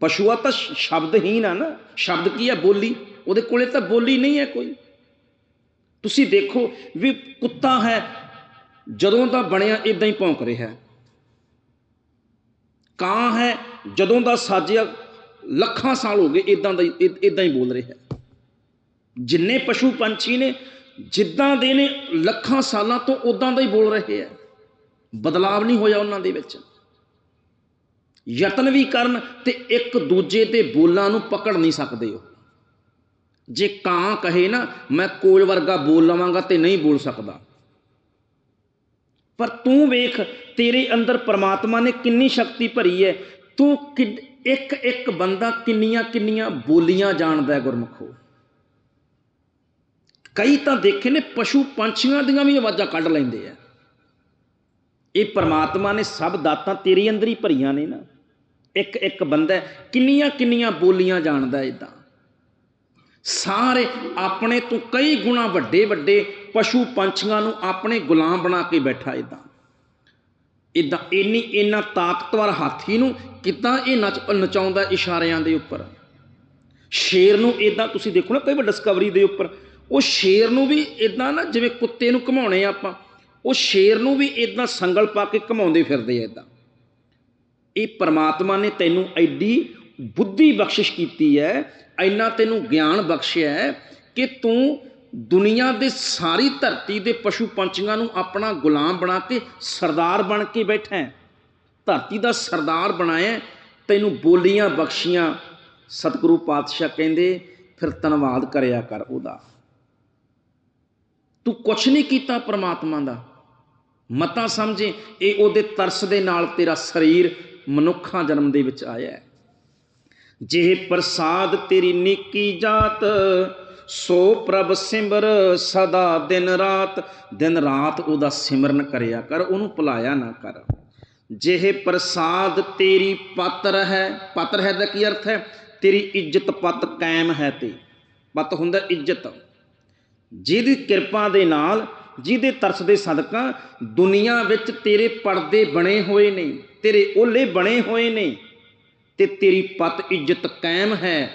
ਪਸ਼ੂਆ ਤਾਂ ਸ਼- ਸ਼ਬਦਹੀਨ ਆ ਨਾ। ਸ਼ਬਦ ਕੀ ਹੈ ਬੋਲੀ। ਉਹਦੇ ਕੋਲੇ ਤਾਂ ਬੋਲੀ ਨਹੀਂ ਹੈ ਕੋਈ। ਤੁਸੀਂ ਦੇਖੋ ਵੀ ਕੁੱਤਾ ਹੈ, ਜਦੋਂ ਦਾ ਬਣਿਆ ਇਦਾਂ ਹੀ ਭੌਂਕ ਰਿਹਾ। ਕਾਂ ਹੈ, ਜਦੋਂ ਦਾ ਸਾਜਿਆ ਲੱਖਾਂ ਸਾਲ ਹੋ ਗਏ ਇਦਾਂ ਦਾ ਇਦਾਂ ਹੀ ਬੋਲ ਰਿਹਾ। ਜਿੰਨੇ ਪਸ਼ੂ ਪੰਛੀ ਨੇ, ਜਿੱਦਾਂ ਦੇ ਨੇ, ਲੱਖਾਂ ਸਾਲਾਂ ਤੋਂ ਉਦਾਂ ਦਾ ਹੀ ਬੋਲ ਰਹੇ ਆ। ਬਦਲਾਵ ਨਹੀਂ ਹੋਇਆ ਉਹਨਾਂ ਦੇ ਵਿੱਚ। ਯਤਨ ਵੀ ਕਰਨ ਤੇ ਇੱਕ ਦੂਜੇ ਦੇ ਬੋਲਾਂ ਨੂੰ ਪਕੜ ਨਹੀਂ ਸਕਦੇ ਉਹ। ਜੇ ਕਾਂ ਕਹੇ ਨਾ, ਮੈਂ ਕੋਲ ਵਰਗਾ ਬੋਲ ਲਵਾਂਗਾ ਤੇ ਨਹੀਂ ਬੋਲ ਸਕਦਾ। ਪਰ ਤੂੰ ਵੇਖ, ਤੇਰੇ ਅੰਦਰ ਪ੍ਰਮਾਤਮਾ ਨੇ ਕਿੰਨੀ ਸ਼ਕਤੀ ਭਰੀ ਹੈ ਤੂੰ ਇੱਕ ਇੱਕ ਬੰਦਾ ਕਿੰਨੀਆਂ ਕਿੰਨੀਆਂ ਬੋਲੀਆਂ ਜਾਣਦਾ ਹੈ ਗੁਰਮਖੋ। ਕਈ ਤਾਂ ਦੇਖੇ ਨੇ, ਪਸ਼ੂ ਪੰਛੀਆਂ ਦੀਆਂ ਵੀ ਆਵਾਜ਼ਾਂ ਕੱਢ ਲੈਂਦੇ ਆ ਇਹ ਪ੍ਰਮਾਤਮਾ ਨੇ ਸਭ ਦਾਤਾਂ ਤੇਰੇ ਅੰਦਰ ਹੀ ਭਰੀਆਂ ਨੇ ਨਾ। ਇੱਕ ਇੱਕ ਬੰਦਾ ਕਿੰਨੀਆਂ ਕਿੰਨੀਆਂ ਬੋਲੀਆਂ ਜਾਣਦਾ ਇਦਾਂ ਸਾਰੇ ਆਪਣੇ ਤੋਂ ਕਈ ਗੁਣਾ ਵੱਡੇ ਵੱਡੇ ਪਸ਼ੂ ਪੰਛੀਆਂ ਨੂੰ ਆਪਣੇ ਗੁਲਾਮ ਬਣਾ ਕੇ ਬੈਠਾ ਇਦਾਂ ਇਦਾਂ ਇੰਨੀ ਇੰਨਾ ਤਾਕਤਵਰ ਹਾਥੀ ਨੂੰ ਕਿਦਾਂ ਇਹ ਨਚ, ਨਚਾਉਂਦਾ ਇਸ਼ਾਰਿਆਂ ਦੇ ਉੱਪਰ। ਸ਼ੇਰ ਨੂੰ ਇਦਾਂ ਤੁਸੀਂ ਦੇਖੋ ਨਾ, ਕਈ ਵਾਰ ਡਿਸਕਵਰੀ ਦੇ ਉੱਪਰ। ਉਹ ਸ਼ੇਰ ਨੂੰ ਵੀ ਇਦਾਂ ਨਾ, ਜਿਵੇਂ ਕੁੱਤੇ ਨੂੰ ਘਮਾਉਣੇ ਆਪਾਂ, ਉਹ ਸ਼ੇਰ ਨੂੰ ਵੀ ਇਦਾਂ ਸੰਗਲ ਪਾ ਕੇ ਘਮਾਉਂਦੇ ਫਿਰਦੇ ਆ ਇਦਾਂ ਇਹ ਪਰਮਾਤਮਾ ਨੇ ਤੈਨੂੰ ਐਡੀ ਬੁੱਧੀ ਬਖਸ਼ਿਸ਼ ਕੀਤੀ ਹੈ, ਇੰਨਾ ਤੈਨੂੰ ਗਿਆਨ ਬਖਸ਼ਿਆ ਹੈ ਕਿ ਤੂੰ ਦੁਨੀਆ ਦੇ ਸਾਰੀ ਧਰਤੀ ਦੇ ਪਸ਼ੂ ਪੰਛੀਆਂ ਨੂੰ ਆਪਣਾ ਗੁਲਾਮ ਬਣਾ ਕੇ ਸਰਦਾਰ ਬਣ ਕੇ ਬੈਠਾ ਹੈ। ਧਰਤੀ ਦਾ ਸਰਦਾਰ ਬਣਾਇਆ ਤੈਨੂੰ ਬੋਲੀਆਂ ਬਖਸ਼ੀਆਂ। ਸਤਿਗੁਰੂ ਪਾਤਸ਼ਾਹ ਕਹਿੰਦੇ, ਫਿਰ ਧੰਨਵਾਦ ਕਰਿਆ ਕਰ ਉਹਦਾ। ਤੂੰ ਕੁਛ ਨਹੀਂ ਕੀਤਾ ਪ੍ਰਮਾਤਮਾ ਦਾ। ਮਤਾ ਸਮਝੇ, ਇਹ ਉਹਦੇ ਤਰਸ ਦੇ ਨਾਲ ਤੇਰਾ ਸਰੀਰ ਮਨੁੱਖਾਂ ਜਨਮ ਦੇ ਵਿੱਚ ਆਇਆ ਹੈ। ਜੇ ਪ੍ਰਸਾਦ ਤੇਰੀ ਨੀਕੀ ਜਾਤ, ਸੋ ਪ੍ਰਭ ਸਿਮਰ ਸਦਾ ਦਿਨ ਰਾਤ ਦਿਨ ਰਾਤ ਉਹਦਾ ਸਿਮਰਨ ਕਰਿਆ ਕਰ, ਉਹਨੂੰ ਭੁਲਾਇਆ ਨਾ ਕਰ। ਜਿਹੇ ਪ੍ਰਸਾਦ ਤੇਰੀ ਪਤਰ ਹੈ ਪਤਰ ਹੈ ਦਾ ਕੀ ਅਰਥ ਹੈ? ਤੇਰੀ ਇੱਜ਼ਤ ਪਤ ਕਾਇਮ ਹੈ ਤੇ, ਪਤ ਹੁੰਦਾ ਇੱਜ਼ਤ। ਜਿਹਦੀ ਕਿਰਪਾ ਦੇ ਨਾਲ, ਜਿਹਦੇ ਤਰਸ ਦੇ ਸਦਕਾ ਦੁਨੀਆ ਵਿੱਚ ਤੇਰੇ ਪਰਦੇ ਬਣੇ ਹੋਏ ਨੇ, ਤੇਰੇ ਓਲੇ ਬਣੇ ਹੋਏ ਨੇ ਤੇ ਤੇਰੀ ਪਤ ਇੱਜ਼ਤ ਕਾਇਮ ਹੈ।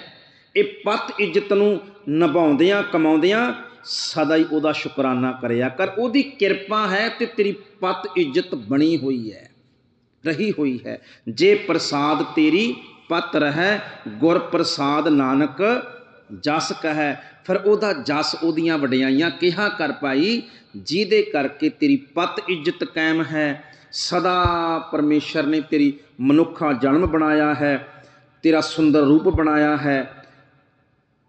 ਇਹ ਪਤ ਇੱਜ਼ਤ ਨੂੰ ਨਿਭਾਉਂਦਿਆਂ, ਕਮਾਉਂਦਿਆਂ ਸਦਾ ਹੀ ਉਹਦਾ ਸ਼ੁਕਰਾਨਾ ਕਰਿਆ ਕਰ। ਉਹਦੀ ਕਿਰਪਾ ਹੈ ਤੇ ਤੇਰੀ ਪਤ ਇੱਜ਼ਤ ਬਣੀ ਹੋਈ ਹੈ, ਰਹੀ ਹੋਈ ਹੈ। ਜੇ ਪ੍ਰਸਾਦ ਤੇਰੀ ਪਤ ਰਹਿ, ਗੁਰ ਪ੍ਰਸਾਦ ਨਾਨਕ ਜਸ ਕਹੈ, ਫਿਰ ਉਹਦਾ ਜਸ ਉਹਦੀਆਂ ਵਡਿਆਈਆਂ ਕਿਹਾ ਕਰ ਪਾਈ ਜਿਹਦੇ ਕਰਕੇ ਤੇਰੀ ਪਤ ਇੱਜ਼ਤ ਕਾਇਮ ਹੈ। ਸਦਾ ਪਰਮੇਸ਼ਰ ਨੇ ਤੇਰੀ ਮਨੁੱਖਾ ਜਨਮ ਬਣਾਇਆ ਹੈ, ਤੇਰਾ ਸੁੰਦਰ ਰੂਪ ਬਣਾਇਆ ਹੈ।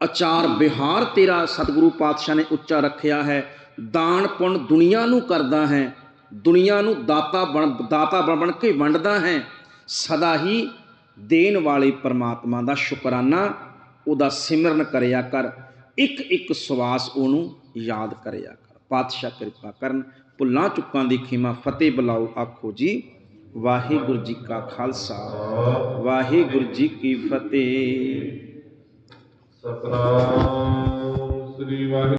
ਆਚਾਰ ਵਿਹਾਰ ਤੇਰਾ ਸਤਿਗੁਰੂ ਪਾਤਸ਼ਾਹ ਨੇ ਉੱਚਾ ਰੱਖਿਆ ਹੈ। ਦਾਨ ਪੁੰਨ ਦੁਨੀਆ ਨੂੰ ਕਰਦਾ ਹੈ। ਦੁਨੀਆ ਨੂੰ ਦਾਤਾ ਬਣ ਦਾਤਾ ਬਣ ਬਣ ਕੇ ਵੰਡਦਾ ਹੈ। ਸਦਾ ਹੀ ਦੇਣ ਵਾਲੇ ਪਰਮਾਤਮਾ ਦਾ ਸ਼ੁਕਰਾਨਾ, ਉਹਦਾ ਸਿਮਰਨ ਕਰਿਆ ਕਰ। ਇੱਕ ਇੱਕ ਸਵਾਸ ਉਹਨੂੰ ਯਾਦ ਕਰਿਆ ਕਰ। ਪਾਤਸ਼ਾਹ ਕਿਰਪਾ ਕਰਨ ਭੁੱਲਾਂ ਚੁੱਕਾਂ ਦੀ ਖਿਮਾ ਫਤਿਹ ਬੁਲਾਓ ਆਖੋ ਜੀ। ਵਾਹਿਗੁਰੂ ਜੀ ਕਾ ਖਾਲਸਾ, ਵਾਹਿਗੁਰੂ ਜੀ ਕੀ ਫਤਿਹ। ਸਤਨਾਮ ਸ੍ਰੀ ਵਾਹਿਗੁਰੂ।